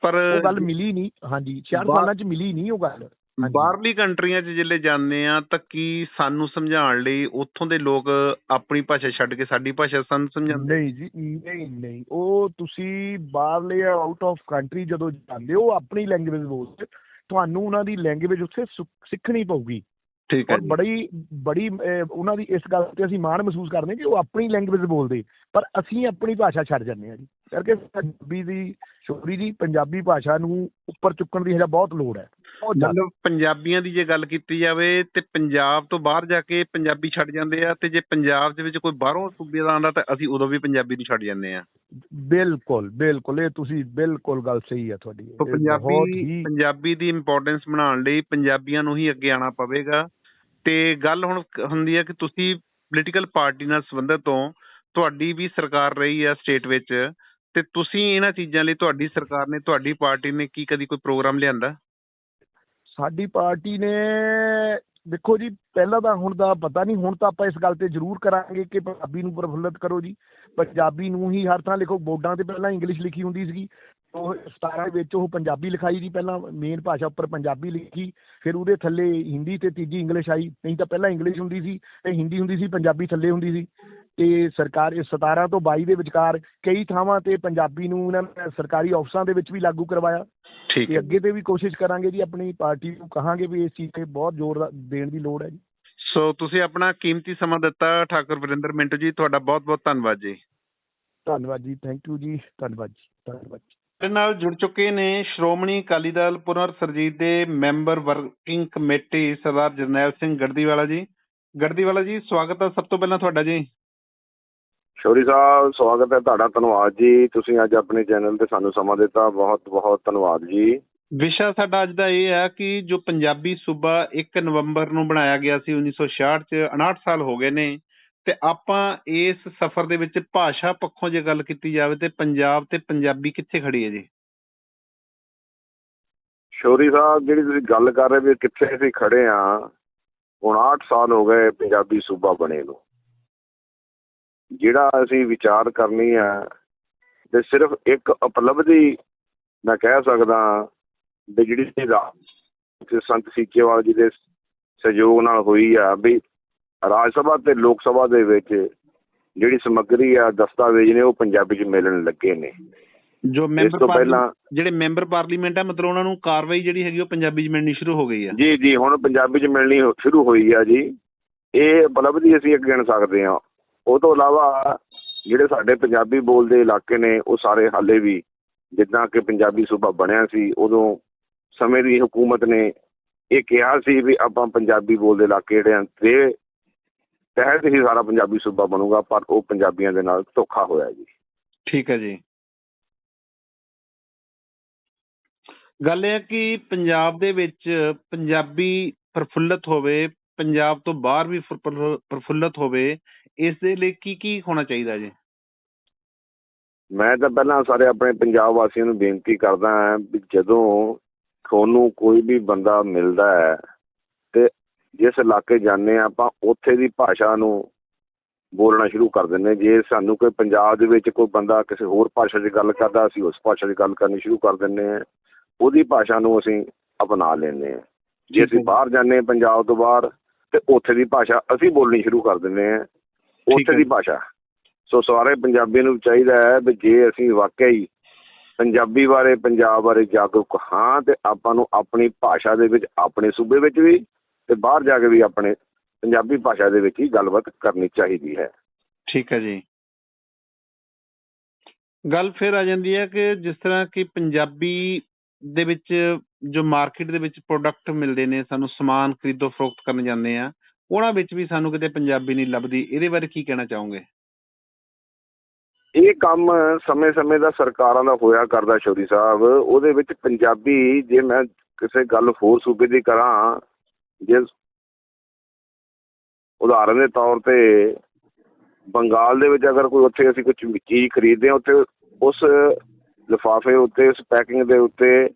ਪਰ ਉਹ ਗੱਲ ਮਿਲੀ ਨਹੀਂ। ਹਾਂਜੀ 66 ਬਾਹਰ- ਸਾਲਾਂ 'ਚ ਮਿਲੀ ਨਹੀਂ ਉਹ ਗੱਲ। ਬਾਹਰਲੀ ਕੰਟਰੀਆਂ 'ਚ ਜਿੱਲੇ ਜਾਂਦੇ ਆ ਤਾਂ ਕੀ ਸਾਨੂੰ ਸਮਝਾਉਣ ਲਈ ਉੱਥੋਂ ਦੇ ਲੋਕ ਆਪਣੀ ਭਾਸ਼ਾ ਛੱਡ ਕੇ ਸਾਡੀ ਭਾਸ਼ਾ ਸਾਨੂੰ ਸਮਝਾਉਂਦੇ? ਨਹੀਂ ਜੀ ਨਹੀਂ ਨਹੀਂ। ਉਹ ਤੁਸੀਂ ਬਾਹਰਲੇ ਆਊਟ ਆਫ ਕੰਟਰੀ ਜਦੋਂ ਜਾਂਦੇ ਹੋ ਆਪਣੀ ਲੈਂਗੁਏਜ ਬੋਲਦੇ। ਤੁਹਾਨੂੰ ਉਹਨਾਂ ਦੀ ਲੈਂਗੁਏਜ ਉੱਥੇ ਸਿੱਖਣੀ ਪਊਗੀ। ਠੀਕ ਹੈ। ਬੜੀ ਬੜੀ ਉਹਨਾਂ ਦੀ ਇਸ ਗੱਲ ਤੇ ਅਸੀਂ ਮਾਣ ਮਹਿਸੂਸ ਕਰਦੇ ਹਾਂ ਕਿ ਉਹ ਆਪਣੀ ਲੈਂਗੁਏਜ ਬੋਲਦੇ। ਪਰ ਅਸੀਂ ਆਪਣੀ ਭਾਸ਼ਾ ਛੱਡ ਜਾਂਦੇ ਹਾਂ ਜੀ। ਕਰਕੇ ਪੰਜਾਬੀ ਦੀ ਸ਼ੋਰੀ ਜੀ ਪੰਜਾਬੀ ਭਾਸ਼ਾ ਨੂੰ ਉੱਪਰ ਚੁੱਕਣ ਦੀ ਹਜੇ ਬਹੁਤ ਲੋੜ ਹੈ। ਮਤਲਬ ਪੰਜਾਬੀਆਂ ਦੀ ਜੇ ਗੱਲ ਕੀਤੀ ਜਾਵੇ ਤੇ ਪੰਜਾਬ ਤੋਂ ਬਾਹਰ ਜਾ ਕੇ ਪੰਜਾਬੀ ਛੱਡ ਜਾਂਦੇ ਆ ਤੇ ਜੇ ਪੰਜਾਬ ਦੇ ਵਿੱਚ ਕੋਈ ਬਾਹਰੋਂ ਸੂਬੇ ਦਾ ਆਉਂਦਾ ਤਾਂ ਅਸੀਂ ਉਦੋਂ ਵੀ ਪੰਜਾਬੀ ਨੂੰ ਛੱਡ ਜਾਂਦੇ ਆ। ਬਿਲਕੁਲ ਬਿਲਕੁਲ ਇਹ ਤੁਸੀਂ ਬਿਲਕੁਲ ਗੱਲ ਸਹੀ ਹੈ ਤੁਹਾਡੀ। ਪੰਜਾਬੀ ਪੰਜਾਬੀ ਦੀ ਇੰਪੋਰਟੈਂਸ ਬਣਾਉਣ ਲਈ ਪੰਜਾਬੀਆਂ ਨੂੰ ਹੀ ਅੱਗੇ ਆਉਣਾ ਪਵੇਗਾ। ਤੇ ਗੱਲ ਹੁਣ ਹੁੰਦੀ ਹੈ ਕਿ ਤੁਸੀਂ ਪੋਲੀਟੀਕਲ ਪਾਰਟੀ ਨਾਲ ਸੰਬੰਧਿਤ ਹੋ ਤੁਹਾਡੀ ਵੀ ਸਰਕਾਰ ਰਹੀ ਹੈ ਸਟੇਟ ਵਿੱਚ। ਤੇ ਤੁਸੀਂ ਇਹਨਾਂ ਚੀਜ਼ਾਂ ਲਈ ਤੁਹਾਡੀ ਸਰਕਾਰ ਨੇ, ਤੁਹਾਡੀ ਪਾਰਟੀ ਨੇ ਕੀ ਕਦੀ ਕੋਈ ਪ੍ਰੋਗਰਾਮ ਲਿਆਂਦਾ? ਸਾਡੀ ਪਾਰਟੀ ਨੇ, ਦੇਖੋ ਜੀ, ਪਹਿਲਾਂ ਤਾਂ ਹੁਣ ਦਾ ਪਤਾ ਨਹੀਂ, ਹੁਣ ਤਾਂ ਆਪਾਂ ਇਸ ਗੱਲ ਤੇ ਜ਼ਰੂਰ ਕਰਾਂਗੇ ਕਿ ਪੰਜਾਬੀ ਨੂੰ ਪ੍ਰਫੁੱਲਤ ਕਰੋ ਜੀ। ਪੰਜਾਬੀ ਨੂੰ ਹੀ ਹਰ ਥਾਂ ਲਿਖੋ ਬੋਰਡਾਂ ਤੇ ਪਹਿਲਾਂ ਇੰਗਲਿਸ਼ ਲਿਖੀ ਹੁੰਦੀ ਸੀਗੀ। ਉਹ 17 ਵਿੱਚ ਉਹ ਪੰਜਾਬੀ ਲਿਖਾਈ ਜੀ ਪਹਿਲਾਂ ਮੇਨ ਭਾਸ਼ਾ ਉੱਪਰ ਪੰਜਾਬੀ ਲਿਖੀ। ਫਿਰ ਉਹਦੇ ਥੱਲੇ ਹਿੰਦੀ ਤੇ ਤੀਜੀ ਇੰਗਲਿਸ਼ ਆਈ। ਨਹੀਂ ਤਾਂ ਪਹਿਲਾਂ ਇੰਗਲਿਸ਼ ਹੁੰਦੀ ਸੀ, ਤੇ ਹਿੰਦੀ ਹੁੰਦੀ ਸੀ, ਪੰਜਾਬੀ ਥੱਲੇ ਹੁੰਦੀ ਸੀ। ਤੇ ਸਰਕਾਰ ਇਹ 17 ਤੋਂ 22 ਦੇ ਵਿਚਕਾਰ ਕਈ ਥਾਵਾਂ ਤੇ ਪੰਜਾਬੀ ਨੂੰ ਇਹਨਾਂ ਨੇ ਸਰਕਾਰੀ ਆਫਿਸਾਂ ਦੇ ਵਿੱਚ ਵੀ ਲਾਗੂ ਕਰਵਾਇਆ। ਠੀਕ ਹੈ। ਅੱਗੇ ਤੇ ਵੀ ਕੋਸ਼ਿਸ਼ ਕਰਾਂਗੇ ਜੀ ਆਪਣੀ ਪਾਰਟੀ ਨੂੰ ਕਹਾਂਗੇ ਵੀ ਇਸ ਚੀਜ਼ ਤੇ ਬਹੁਤ ਜ਼ੋਰ ਦਾ- ਦੇਣ ਦੀ ਲੋੜ ਹੈ ਜੀ। ਸੋ ਤੁਸੀਂ ਆਪਣਾ ਕੀਮਤੀ ਸਮਾਂ ਦਿੱਤਾ ਠਾਕੁਰ ਵਰਿੰਦਰ ਮਿੰਟੂ ਜੀ ਤੁਹਾਡਾ ਬਹੁਤ ਬਹੁਤ ਧੰਨਵਾਦ ਜੀ। ਧੰਨਵਾਦ ਜੀ ਥੈਂਕ ਯੂ ਜੀ ਧੰਨਵਾਦ ਜੀ ਧੰਨਵਾਦ ਜੀ। ਸਾਡੇ ਨਾਲ ਜੁੜ ਚੁੱਕੇ ਨੇ ਸ਼੍ਰੋਮਣੀ ਅਕਾਲੀ ਦਲ ਪੁਨਰ ਸਰਜੀਤ ਦੇ member working committee Sardar Jarnail Singh Gardiwala ji. Gardiwala ji ਸਵਾਗਤ ਹੈ ਸਭ ਤੋਂ ਪਹਿਲਾਂ ਤੁਹਾਡਾ ਜੀ। ਸ਼ੌਰੀ ਸਾਹਿਬ ਸਵਾਗਤ ਹੈ ਤੁਹਾਡਾ ਧੰਨਵਾਦ ਜੀ। ਤੁਸੀਂ ਅੱਜ ਆਪਣੇ ਚੈਨਲ ਤੇ ਸਾਨੂੰ ਸਮਾਂ ਦਿੱਤਾ। ਬਹੁਤ ਬਹੁਤ ਧੰਨਵਾਦ ਜੀ। ਵਿਸ਼ਾ ਸਾਡਾ ਅੱਜ ਦਾ ਇਹ ਹੈ ਕਿ ਜੋ ਪੰਜਾਬੀ ਸੂਬਾ 1 ਨਵੰਬਰ ਨੂੰ ਬਣਾਇਆ ਗਿਆ ਸੀ 1966 ਚ 59 ਸਾਲ ਹੋ ਗਏ ਨੇ ਤੇ ਆਪਾਂ ਇਸ ਸਫ਼ਰ ਦੇ ਵਿੱਚ ਭਾਸ਼ਾ ਪੱਖੋਂ ਜੇ ਗੱਲ ਕੀਤੀ ਜਾਵੇ ਤੇ ਪੰਜਾਬ ਤੇ ਪੰਜਾਬੀ ਕਿੱਥੇ ਖੜੀ ਹੈ ਜੀ? ਸ਼ੌਰੀ ਸਾਹਿਬ ਜਿਹੜੀ ਤੁਸੀਂ ਗੱਲ ਕਰ ਰਹੇ ਵੀ ਕਿੱਥੇ ਅਸੀਂ ਖੜੇ ਆ 59 ਸਾਲ ਹੋ ਗਏ ਪੰਜਾਬੀ ਸੂਬਾ ਬਣੇ ਨੂੰ। ਜਿਹੜਾ ਅਸੀਂ ਵਿਚਾਰ ਕਰਨੀ ਆ ਤੇ ਸਿਰਫ ਇੱਕ ਉਪਲਬਧੀ ਮੈਂ ਕਹਿ ਸਕਦਾ ਵੀ ਜਿਹੜੀ ਰਾਜ ਸੰਤ ਸੀਚੇਵਾਲ ਜੀ ਦੇ ਸਹਿਯੋਗ ਨਾਲ ਹੋਈ ਆ ਵੀ ਰਾਜ ਸਭਾ ਤੇ ਲੋਕ ਸਭਾ ਦੇ ਵਿੱਚ ਜਿਹੜੀ ਸਮੱਗਰੀ ਆ ਦਸਤਾਵੇਜ਼ ਨੇ ਉਹ ਪੰਜਾਬੀ ਚ ਮਿਲਣ ਲੱਗੇ ਨੇ। ਜੋ ਮੈਂਬਰ ਪਹਿਲਾਂ ਜਿਹੜੇ ਮੈਂਬਰ ਪਾਰਲੀਮੈਂਟ ਆ ਮਤਲਬ ਉਹਨਾਂ ਨੂੰ ਕਾਰਵਾਈ ਜਿਹੜੀ ਹੈਗੀ ਉਹ ਪੰਜਾਬੀ 'ਚ ਮਿਲਣੀ ਸ਼ੁਰੂ ਹੋ ਗਈ ਆ। ਜੀ ਜੀ ਹੁਣ ਪੰਜਾਬੀ ਚ ਮਿਲਣੀ ਸ਼ੁਰੂ ਹੋਈ ਆ ਜੀ। ਇਹ ਉਪਲਬਧੀ ਅਸੀਂ ਅੱਗੇ ਗਿਣ ਸਕਦੇ ਹਾਂ। ਉਹ ਤੋਂ ਇਲਾਵਾ ਜਿਹੜੇ ਸਾਡੇ ਪੰਜਾਬੀ ਬੋਲਦੇ ਇਲਾਕੇ ਨੇ, ਉਹ ਸਾਰੇ ਹਾਲੇ ਵੀ ਜਿੱਦਾਂ ਕਿ ਪੰਜਾਬੀ ਸੂਬਾ ਬਣਿਆ ਸੀ, ਉਦੋਂ ਸਮੇਂ ਦੀ ਹਕੂਮਤ ਨੇ ਇਹ ਕਿਹਾ ਸੀ ਵੀ ਆਪਾਂ ਪੰਜਾਬੀ ਬੋਲਦੇ ਇਲਾਕੇ ਜਿਹੜੇ ਆ ਤੇ ਤਹਿਤ ਹੀ ਸਾਰਾ ਪੰਜਾਬੀ ਸੂਬਾ ਬਣੂਗਾ, ਪਰ ਉਹ ਪੰਜਾਬੀਆਂ ਦੇ ਨਾਲ ਧੋਖਾ ਹੋਇਆ ਜੀ। ਠੀਕ ਹੈ ਜੀ। ਗੱਲ ਇਹ ਹੈ ਕਿ ਪੰਜਾਬ ਦੇ ਵਿੱਚ ਪੰਜਾਬੀ ਪ੍ਰਫੁੱਲਤ ਹੋਵੇ, ਪੰਜਾਬ ਤੋਂ ਬਾਹਰ ਵੀ ਪ੍ਰਫੁੱਲਤ ਹੋਵੇ ਇਸ ਦੇ ਲਈ ਕੀ ਕੀ ਹੋਣਾ ਚਾਹੀਦਾ ਜੀ? ਮੈਂ ਤਾਂ ਪਹਿਲਾਂ ਸਾਰੇ ਆਪਣੇ ਪੰਜਾਬ ਵਾਸੀਆਂ ਨੂੰ ਬੇਨਤੀ ਕਰਦਾ ਹਾਂ ਵੀ ਜਦੋਂ ਤੁਹਾਨੂੰ ਕੋਈ ਵੀ ਬੰਦਾ ਮਿਲਦਾ ਹੈ ਤੇ ਜਿਸ ਇਲਾਕੇ ਜਾਂਦੇ ਹਾਂ ਆਪਾਂ ਉੱਥੇ ਦੀ ਭਾਸ਼ਾ ਨੂੰ ਬੋਲਣਾ ਸ਼ੁਰੂ ਕਰ ਦਿੰਦੇ। ਜੇ ਸਾਨੂੰ ਕੋਈ ਪੰਜਾਬ ਦੇ ਵਿੱਚ ਕੋਈ ਬੰਦਾ ਕਿਸੇ ਹੋਰ ਭਾਸ਼ਾ 'ਚ ਗੱਲ ਕਰਦਾ ਅਸੀਂ ਉਸ ਭਾਸ਼ਾ 'ਚ ਗੱਲ ਕਰਨੀ ਸ਼ੁਰੂ ਕਰ ਦਿੰਦੇ ਹਾਂ। ਉਹਦੀ ਭਾਸ਼ਾ ਨੂੰ ਅਸੀਂ ਅਪਣਾ ਲੈਂਦੇ ਹਾਂ। ਜੇ ਅਸੀਂ ਬਾਹਰ ਜਾਂਦੇ ਪੰਜਾਬ ਤੋਂ ਬਾਹਰ ਤੇ ਉੱਥੇ ਦੀ ਭਾਸ਼ਾ ਅਸੀਂ ਬੋਲਣੀ ਸ਼ੁਰੂ ਕਰ ਦਿੰਦੇ ਠੀਕ ਉੱਥੇ। ਦੀ ਭਾਸ਼ਾ। ਸੋ ਸਾਰੇ ਪੰਜਾਬੀਆਂ ਨੂੰ ਚਾਹੀਦਾ ਹੈ ਵੀ ਜੇ ਅਸੀਂ ਵਾਕਿਆ ਹੀ ਪੰਜਾਬੀ ਬਾਰੇ ਪੰਜਾਬ ਬਾਰੇ ਜਾਗਰੂਕ ਹਾਂ ਤੇ ਆਪਾਂ ਨੂੰ ਆਪਣੀ ਭਾਸ਼ਾ ਦੇ ਵਿੱਚ ਆਪਣੇ ਸੂਬੇ ਵਿੱਚ ਵੀ ਤੇ ਬਾਹਰ ਜਾ ਕੇ ਵੀ ਆਪਣੇ ਪੰਜਾਬੀ ਭਾਸ਼ਾ ਦੇ ਵਿੱਚ ਹੀ ਗੱਲਬਾਤ ਕਰਨੀ ਚਾਹੀਦੀ ਹੈ। ਠੀਕ ਹੈ ਜੀ। ਗੱਲ ਫਿਰ ਆ ਜਾਂਦੀ ਹੈ ਕਿ ਜਿਸ ਤਰ੍ਹਾਂ ਕਿ ਪੰਜਾਬੀ ਦੇ ਵਿੱਚ ਜੋ ਮਾਰਕੀਟ ਦੇ ਵਿੱਚ ਪ੍ਰੋਡਕਟ ਮਿਲਦੇ ਨੇ ਸਾਨੂੰ ਸਮਾਨ ਖਰੀਦੋ ਫਰੋਖਤ ਕਰਨ ਜਾਂਦੇ ਆ ਉਹਨਾਂ ਵਿੱਚ ਵੀ ਸਾਨੂੰ ਕਿਤੇ ਪੰਜਾਬੀ ਨਹੀਂ ਲੱਭਦੀ, ਇਹਦੇ ਬਾਰੇ ਕੀ ਕਹਿਣਾ ਚਾਹੋਗੇ? ਇਹ ਕੰਮ ਸਮੇਂ-ਸਮੇਂ ਦਾ ਸਰਕਾਰਾਂ ਦਾ ਹੋਇਆ ਕਰਦਾ, ਸ਼ੌਰੀ ਸਾਹਿਬ। ਉਹਦੇ ਵਿੱਚ ਪੰਜਾਬੀ ਜੇ ਮੈਂ ਕਿਸੇ ਗੱਲ ਹੋਰ ਸੂਬੇ ਦੀ ਕਰਾਂ, ਜੇ ਉਦਾਹਰਨ ਦੇ ਤੌਰ ਤੇ ਬੰਗਾਲ ਦੇ ਵਿੱਚ ਅਗਰ ਕੋਈ ਉੱਥੇ ਅਸੀਂ ਕੁਝ ਚੀਜ਼ ਖਰੀਦਦੇ ਹਾਂ, ਉੱਥੇ ਉਸ ਲਿਫਾਫੇ ਉੱਤੇ, ਉਸ ਪੈਕਿੰਗ ਦੇ ਉੱਤੇ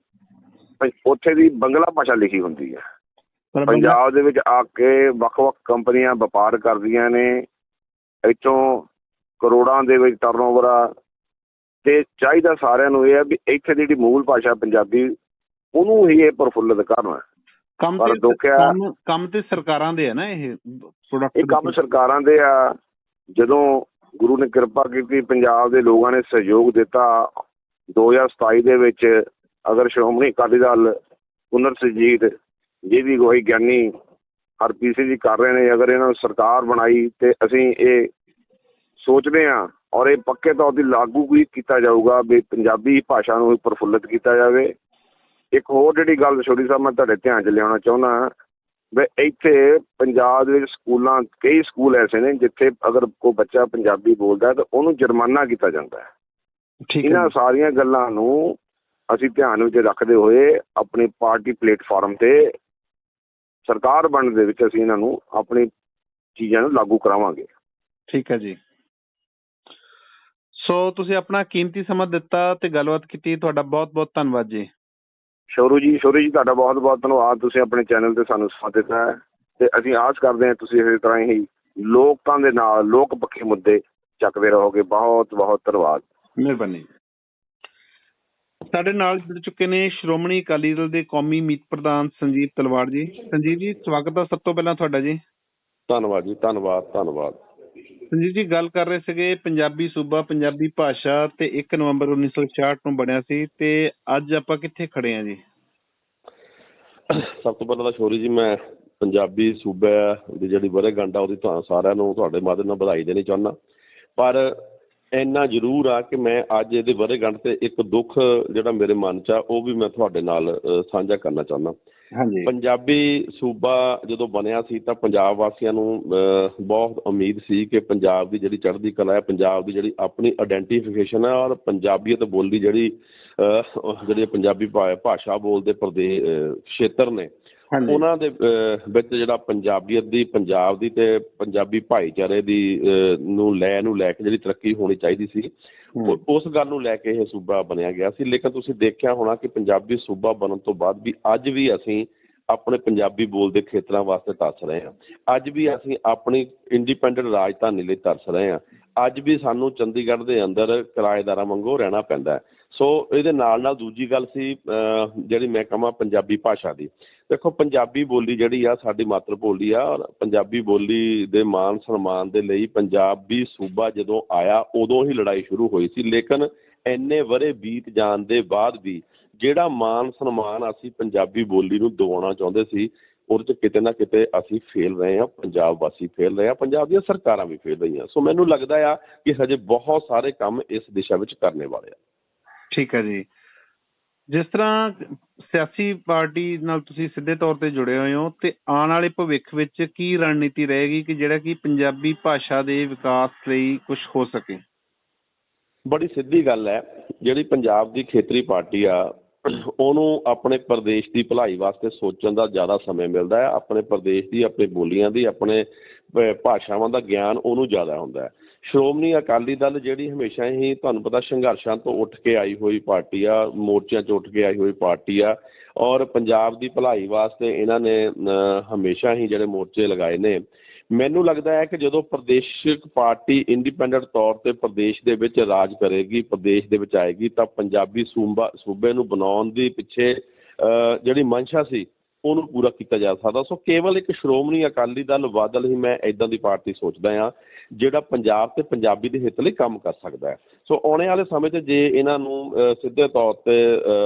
ਪੰ- ਉੱਥੇ ਦੀ ਬੰਗਲਾ ਭਾਸ਼ਾ ਲਿਖੀ ਹੁੰਦੀ ਹੈ। ਪੰਜਾਬ ਦੇ ਵਿੱਚ ਆ ਕੇ ਵੱਖ-ਵੱਖ ਕੰਪਨੀਆਂ ਵਪਾਰ ਕਰਦੀਆਂ ਨੇ। ਇੱਥੋਂ ਕਰੋੜਾਂ ਦੇ ਵਿੱਚ ਟਰਨਓਵਰ ਆ। ਤੇ ਚਾਹੀਦਾ ਸਾਰਿਆਂ ਨੂੰ ਇਹ ਹੈ ਵੀ ਇੱਥੇ ਦੀ ਜਿਹੜੀ ਮੂਲ ਭਾਸ਼ਾ ਪੰਜਾਬੀ ਉਹਨੂੰ ਹੀ ਇਹ ਪ੍ਰਫੁੱਲਤ ਕਰਨ। ਕੰਮ ਪਰ ਤੇ ਆ- ਕੰਮ ਤੇ ਸਰਕਾਰਾਂ ਦੇ ਆ ਨਾ ਇਹ ਪ੍ਰੋਡਕਟ ਇਹ ਕੰਮ ਸਰਕਾਰਾਂ ਦੇ ਆ। ਜਦੋਂ ਗੁਰੂ ਨੇ ਕਿਰਪਾ ਕੀਤੀ ਪੰਜਾਬ ਦੇ ਲੋਕਾਂ ਨੇ ਸਹਿਯੋਗ ਦਿੱਤਾ। 2027 ਦੇ ਵਿੱਚ ਅਗਰ ਸ਼੍ਰੋਮਣੀ ਅਕਾਲੀ ਦਲ ਪੁਨਰ ਸੁਰਜੀਤ ਜਿਹਦੀ ਅਗਵਾਈ ਗਿਆਨੀ ਹਰਪ੍ਰੀਤ ਸਿੰਘ ਜੀ ਕਰ ਰਹੇ ਨੇ ਅਗਰ ਇਹਨਾਂ ਨੂੰ ਸਰਕਾਰ ਬਣਾਈ ਤੇ ਅਸੀਂ ਇਹ ਸੋਚਦੇ ਹਾਂ ਔਰ ਇਹ ਪੱਕੇ ਤੌਰ ਤੇ ਲਾਗੂ ਵੀ ਕੀਤਾ ਜਾਊਗਾ ਵੀ ਪੰਜਾਬੀ ਭਾਸ਼ਾ ਨੂੰ ਵੀ ਪ੍ਰਫੁੱਲਤ ਕੀਤਾ ਜਾਵੇ ਇੱਕ ਹੋਰ ਜਿਹੜੀ ਗੱਲ ਛੋਟੀ ਸਾਹਿਬ ਮੈਂ ਤੁਹਾਡੇ ਧਿਆਨ 'ਚ ਲਿਆਉਣਾ ਚਾਹੁੰਦਾ ਵੀ ਇੱਥੇ ਪੰਜਾਬ ਦੇ ਵਿੱਚ ਸਕੂਲਾਂ ਕਈ ਸਕੂਲ ਐਸੇ ਨੇ ਜਿੱਥੇ ਅਗਰ ਕੋਈ ਬੱਚਾ ਪੰਜਾਬੀ ਬੋਲਦਾ ਤਾਂ ਉਹਨੂੰ ਜੁਰਮਾਨਾ ਕੀਤਾ ਜਾਂਦਾ ਹੈ ਠੀਕ ਹੈ ਇਹਨਾਂ ਜੀ। ਸਾਰੀਆਂ ਗੱਲਾਂ ਨੂੰ ਅਸੀਂ ਧਿਆਨ ਵਿੱਚ ਰੱਖਦੇ ਹੋਏ ਆਪਣੀ ਪਾਰਟੀ ਪਲੇਟਫਾਰਮ ਤੇ ਸਰਕਾਰ ਬਣਨ ਦੇ ਵਿੱਚ ਅਸੀਂ ਇਹਨਾਂ ਨੂੰ ਆਪਣੀ ਚੀਜ਼ਾਂ ਨੂੰ ਲਾਗੂ ਕਰਾਵਾਂਗੇ। ਠੀਕ ਹੈ ਜੀ। ਸੋ ਤੁਸੀਂ ਆਪਣਾ ਕੀਮਤੀ ਸਮਾਂ ਦਿੱਤਾ ਤੇ ਗੱਲਬਾਤ ਕੀਤੀ ਤੁਹਾਡਾ ਬਹੁਤ ਬਹੁਤ ਧੰਨਵਾਦ ਜੀ। ਸ਼ੋਰੂ ਜੀ ਸ਼ੋਰੂ ਜੀ ਤੁਹਾਡਾ ਬਹੁਤ ਬਹੁਤ ਧੰਨਵਾਦ। ਤੁਸੀਂ ਆਪਣੇ ਚੈਨਲ ਤੇ ਸਾਨੂੰ ਸਾਥ ਦਿੱਤਾ ਹੈ ਤੇ ਅਸੀਂ ਆਸ ਕਰਦੇ ਹਾਂ ਤੁਸੀਂ ਇਸੇ ਤਰ੍ਹਾਂ ਹੀ ਲੋਕਾਂ ਦੇ ਨਾਲ ਲੋਕ ਪੱਖੀ ਮੁੱਦੇ ਚੱਕਦੇ ਰਹੋਗੇ। ਬਹੁਤ ਬਹੁਤ ਧੰਨਵਾਦ। ਮਿਹਰਬਾਨੀ। ਸਾਡੇ ਨਾਲ ਜੁੜ ਚੁੱਕੇ ਨੇ ਸ਼੍ਰੋਮਣੀ ਅਕਾਲੀ ਦਲ ਦੇ ਕੌਮੀ ਮੀਤ ਪ੍ਰਧਾਨ ਸੰਜੀਵ ਤਲਵਾੜ ਜੀ। ਸੰਜੀਵ ਜੀ ਸਵਾਗਤ ਹੈ ਸਭ ਤੋਂ ਪਹਿਲਾਂ ਤੁਹਾਡਾ ਜੀ। ਧੰਨਵਾਦ ਜੀ ਧੰਨਵਾਦ ਧੰਨਵਾਦ। ਸੰਜੀਵ ਜੀ ਗੱਲ ਕਰ ਰਹੇ ਸੀਗੇ ਪੰਜਾਬੀ ਸੂਬਾ ਪੰਜਾਬੀ ਭਾਸ਼ਾ ਤੇ 1 ਨਵੰਬਰ 1966 ਨੂੰ ਬਣਿਆ ਸੀ ਤੇ ਅੱਜ ਆਪਾਂ ਕਿੱਥੇ ਖੜੇ ਆ ਜੀ? ਸਭ ਤੋਂ ਪਹਿਲਾਂ ਤਾਂ ਸ਼ੋਰੀ ਜੀ ਮੈਂ ਪੰਜਾਬੀ ਸੂਬੇ ਦੀ ਜਿਹੜੀ ਵਰ੍ਹੇਗੰਢ ਆ ਉਹਦੀ ਤੁਹਾਨੂੰ ਸਾਰਿਆਂ ਨੂੰ ਤੁਹਾਡੇ ਮਾਧਿਅਮ ਨਾਲ ਵਧਾਈ ਦੇਣੀ ਚਾਹੁੰਦਾ। ਪਰ ਇੰਨਾ ਜ਼ਰੂਰ ਆ ਕਿ ਮੈਂ ਅੱਜ ਇਹਦੇ ਵਰ੍ਹੇਗੰਢ ਤੇ ਇੱਕ ਦੁੱਖ ਜਿਹੜਾ ਮੇਰੇ ਮਨ 'ਚ ਆ ਉਹ ਵੀ ਮੈਂ ਤੁਹਾਡੇ ਨਾਲ ਸਾਂਝਾ ਕਰਨਾ ਚਾਹੁੰਦਾ। ਹਾਂਜੀ। ਪੰਜਾਬੀ ਸੂਬਾ ਜਦੋਂ ਬਣਿਆ ਸੀ ਤਾਂ ਪੰਜਾਬ ਵਾਸੀਆਂ ਨੂੰ ਬਹੁਤ ਉਮੀਦ ਸੀ ਕਿ ਪੰਜਾਬ ਦੀ ਜਿਹੜੀ ਚੜ੍ਹਦੀ ਕਲਾ ਹੈ ਪੰਜਾਬ ਦੀ ਜਿਹੜੀ ਆਪਣੀ ਆਇਡੈਂਟੀਫਿਕੇਸ਼ਨ ਹੈ ਔਰ ਪੰਜਾਬੀਅਤ ਬੋਲੀ ਜਿਹੜੀ ਜਿਹੜੀ ਪੰਜਾਬੀ ਭਾਸ਼ਾ ਬੋਲਦੇ ਪ੍ਰਦੇਸ਼ ਅਹ, ਖੇਤਰ ਨੇ ਉਹਨਾਂ ਦੇ ਵਿੱਚ ਜਿਹੜਾ ਪੰਜਾਬੀਅਤ ਦੀ ਪੰਜਾਬ ਦੀ ਤੇ ਪੰਜਾਬੀ ਭਾਈਚਾਰੇ ਦੀ ਨੂੰ ਲੈ ਨੂੰ ਲੈ ਕੇ ਜਿਹੜੀ ਤਰੱਕੀ ਹੋਣੀ ਚਾਹੀਦੀ ਸੀ ਉਸ ਗੱਲ ਨੂੰ ਲੈ ਕੇ ਇਹ ਸੂਬਾ ਬਣਿਆ ਗਿਆ ਸੀ। ਲੇਕਿਨ ਤੁਸੀਂ ਦੇਖਿਆ ਹੋਣਾ ਕਿ ਪੰਜਾਬੀ ਸੂਬਾ ਬਣਨ ਤੋਂ ਬਾਅਦ ਵੀ ਅੱਜ ਵੀ ਅਸੀਂ ਆਪਣੇ ਪੰਜਾਬੀ ਬੋਲਦੇ ਖੇਤਰਾਂ ਵਾਸਤੇ ਤਰਸ ਰਹੇ ਹਾਂ। ਅੱਜ ਵੀ ਅਸੀਂ ਆਪਣੀ ਇੰਡੀਪੈਂਡੈਂਟ ਰਾਜਧਾਨੀ ਲਈ ਤਰਸ ਰਹੇ ਹਾਂ। ਅੱਜ ਵੀ ਸਾਨੂੰ ਚੰਡੀਗੜ੍ਹ ਦੇ ਅੰਦਰ ਕਿਰਾਏਦਾਰਾਂ ਵਾਂਗੂ ਰਹਿਣਾ ਪੈਂਦਾ ਹੈ। ਸੋ ਇਹਦੇ ਨਾਲ ਨਾਲ ਦੂਜੀ ਗੱਲ ਸੀ ਜਿਹੜੀ ਮੈਂ ਕਹਾਂ ਪੰਜਾਬੀ ਭਾਸ਼ਾ ਦੀ। ਦੇਖੋ, ਪੰਜਾਬੀ ਬੋਲੀ ਜਿਹੜੀ ਆ, ਸਾਡੀ ਮਾਤਰ ਬੋਲੀ ਆ, ਔਰ ਪੰਜਾਬੀ ਬੋਲੀ ਦੇ ਮਾਨ ਸਨਮਾਨ ਦੇ ਲਈ ਪੰਜਾਬੀ ਸੂਬਾ ਜਦੋਂ ਆਇਆ, ਉਦੋਂ ਹੀ ਲੜਾਈ ਸ਼ੁਰੂ ਹੋਈ ਸੀ। ਲੇਕਿਨ ਇੰਨੇ ਵਰੇ ਬੀਤ ਜਾਣ ਦੇ ਬਾਅਦ ਵੀ ਜਿਹੜਾ ਮਾਨ ਸਨਮਾਨ ਅਸੀਂ ਪੰਜਾਬੀ ਬੋਲੀ ਨੂੰ ਦਿਵਾਉਣਾ ਚਾਹੁੰਦੇ ਸੀ, ਉਹਦੇ ਚ ਕਿਤੇ ਨਾ ਕਿਤੇ ਅਸੀਂ ਫੇਲ ਰਹੇ ਹਾਂ, ਪੰਜਾਬ ਵਾਸੀ ਫੇਲ ਰਹੇ ਹਾਂ, ਪੰਜਾਬ ਦੀਆਂ ਸਰਕਾਰਾਂ ਵੀ ਫੇਲ ਰਹੀਆਂ। ਸੋ ਮੈਨੂੰ ਲੱਗਦਾ ਆ ਕਿ ਹਜੇ ਬਹੁਤ ਸਾਰੇ ਕੰਮ ਇਸ ਦਿਸ਼ਾ ਵਿੱਚ ਕਰਨੇ ਵਾਲੇ ਆ। ਠੀਕ ਹੈ ਜੀ। ਜਿਸ ਤਰ੍ਹਾਂ ਸਿਆਸੀ ਪਾਰਟੀ ਨਾਲ ਤੁਸੀਂ ਸਿੱਧੇ ਤੌਰ ਤੇ ਜੁੜੇ ਹੋਏ ਹੋ ਤੇ ਆਉਣ ਵਾਲੇ ਭਵਿੱਖ ਵਿੱਚ ਕੀ ਰਣਨੀਤੀ ਰਹੇਗੀ ਕਿ ਜਿਹੜਾ ਕਿ ਪੰਜਾਬੀ ਭਾਸ਼ਾ ਦੇ ਵਿਕਾਸ ਲਈ ਕੁਝ ਹੋ ਸਕੇ? ਬੜੀ ਸਿੱਧੀ ਗੱਲ ਹੈ। ਜਿਹੜੀ ਪੰਜਾਬ ਦੀ ਖੇਤਰੀ ਪਾਰਟੀ ਆ, ਉਹਨੂੰ ਆਪਣੇ ਪ੍ਰਦੇਸ਼ ਦੀ ਭਲਾਈ ਵਾਸਤੇ ਸੋਚਣ ਦਾ ਜ਼ਿਆਦਾ ਸਮੇਂ ਮਿਲਦਾ ਹੈ। ਆਪਣੇ ਪ੍ਰਦੇਸ਼ ਦੀ, ਆਪਣੇ ਬੋਲੀਆਂ ਦੀ, ਆਪਣੇ ਭਾਸ਼ਾਵਾਂ ਦਾ ਗਿਆਨ ਉਹਨੂੰ ਜ਼ਿਆਦਾ ਹੁੰਦਾ ਹੈ। ਸ਼੍ਰੋਮਣੀ ਅਕਾਲੀ ਦਲ ਜਿਹੜੀ ਹਮੇਸ਼ਾ ਹੀ ਤੁਹਾਨੂੰ ਪਤਾ ਸੰਘਰਸ਼ਾਂ ਤੋਂ ਉੱਠ ਕੇ ਆਈ ਹੋਈ ਪਾਰਟੀ ਆ ਮੋਰਚਿਆਂ 'ਚ ਉੱਠ ਕੇ ਆਈ ਹੋਈ ਪਾਰਟੀ ਆ ਔਰ ਪੰਜਾਬ ਦੀ ਭਲਾਈ ਵਾਸਤੇ ਇਹਨਾਂ ਨੇ ਹਮੇਸ਼ਾ ਹੀ ਜਿਹੜੇ ਮੋਰਚੇ ਲਗਾਏ ਨੇ। ਮੈਨੂੰ ਲੱਗਦਾ ਹੈ ਕਿ ਜਦੋਂ ਪ੍ਰਦੇਸ਼ਿਕ ਪਾਰਟੀ ਇੰਡੀਪੈਂਡੈਂਟ ਤੌਰ ਤੇ ਪ੍ਰਦੇਸ਼ ਦੇ ਵਿੱਚ ਰਾਜ ਕਰੇਗੀ ਪ੍ਰਦੇਸ਼ ਦੇ ਵਿੱਚ ਆਏਗੀ ਤਾਂ ਪੰਜਾਬੀ ਸੂਬਾ ਸੂਬੇ ਨੂੰ ਬਣਾਉਣ ਦੀ ਪਿੱਛੇ ਅਹ, ਜਿਹੜੀ ਮਨਸ਼ਾ ਸੀ ਉਹਨੂੰ ਪੂਰਾ ਕੀਤਾ ਜਾ ਸਕਦਾ। ਸੋ ਕੇਵਲ ਇੱਕ ਸ਼੍ਰੋਮਣੀ ਅਕਾਲੀ ਦਲ ਬਾਦਲ ਹੀ ਮੈਂ ਇਦਾਂ ਦੀ ਪਾਰਟੀ ਸੋਚਦਾ ਹਾਂ, ਜਿਹੜਾ ਪੰਜਾਬ ਤੇ ਪੰਜਾਬੀ ਦੇ ਹਿੱਤ ਲਈ ਕੰਮ ਕਰ ਸਕਦਾ ਹੈ। ਸੋ ਆਉਣੇ ਵਾਲੇ ਸਮੇਂ 'ਚ ਜੇ ਇਹਨਾਂ ਨੂੰ ਸਿੱਧੇ ਤੌਰ ਤੇ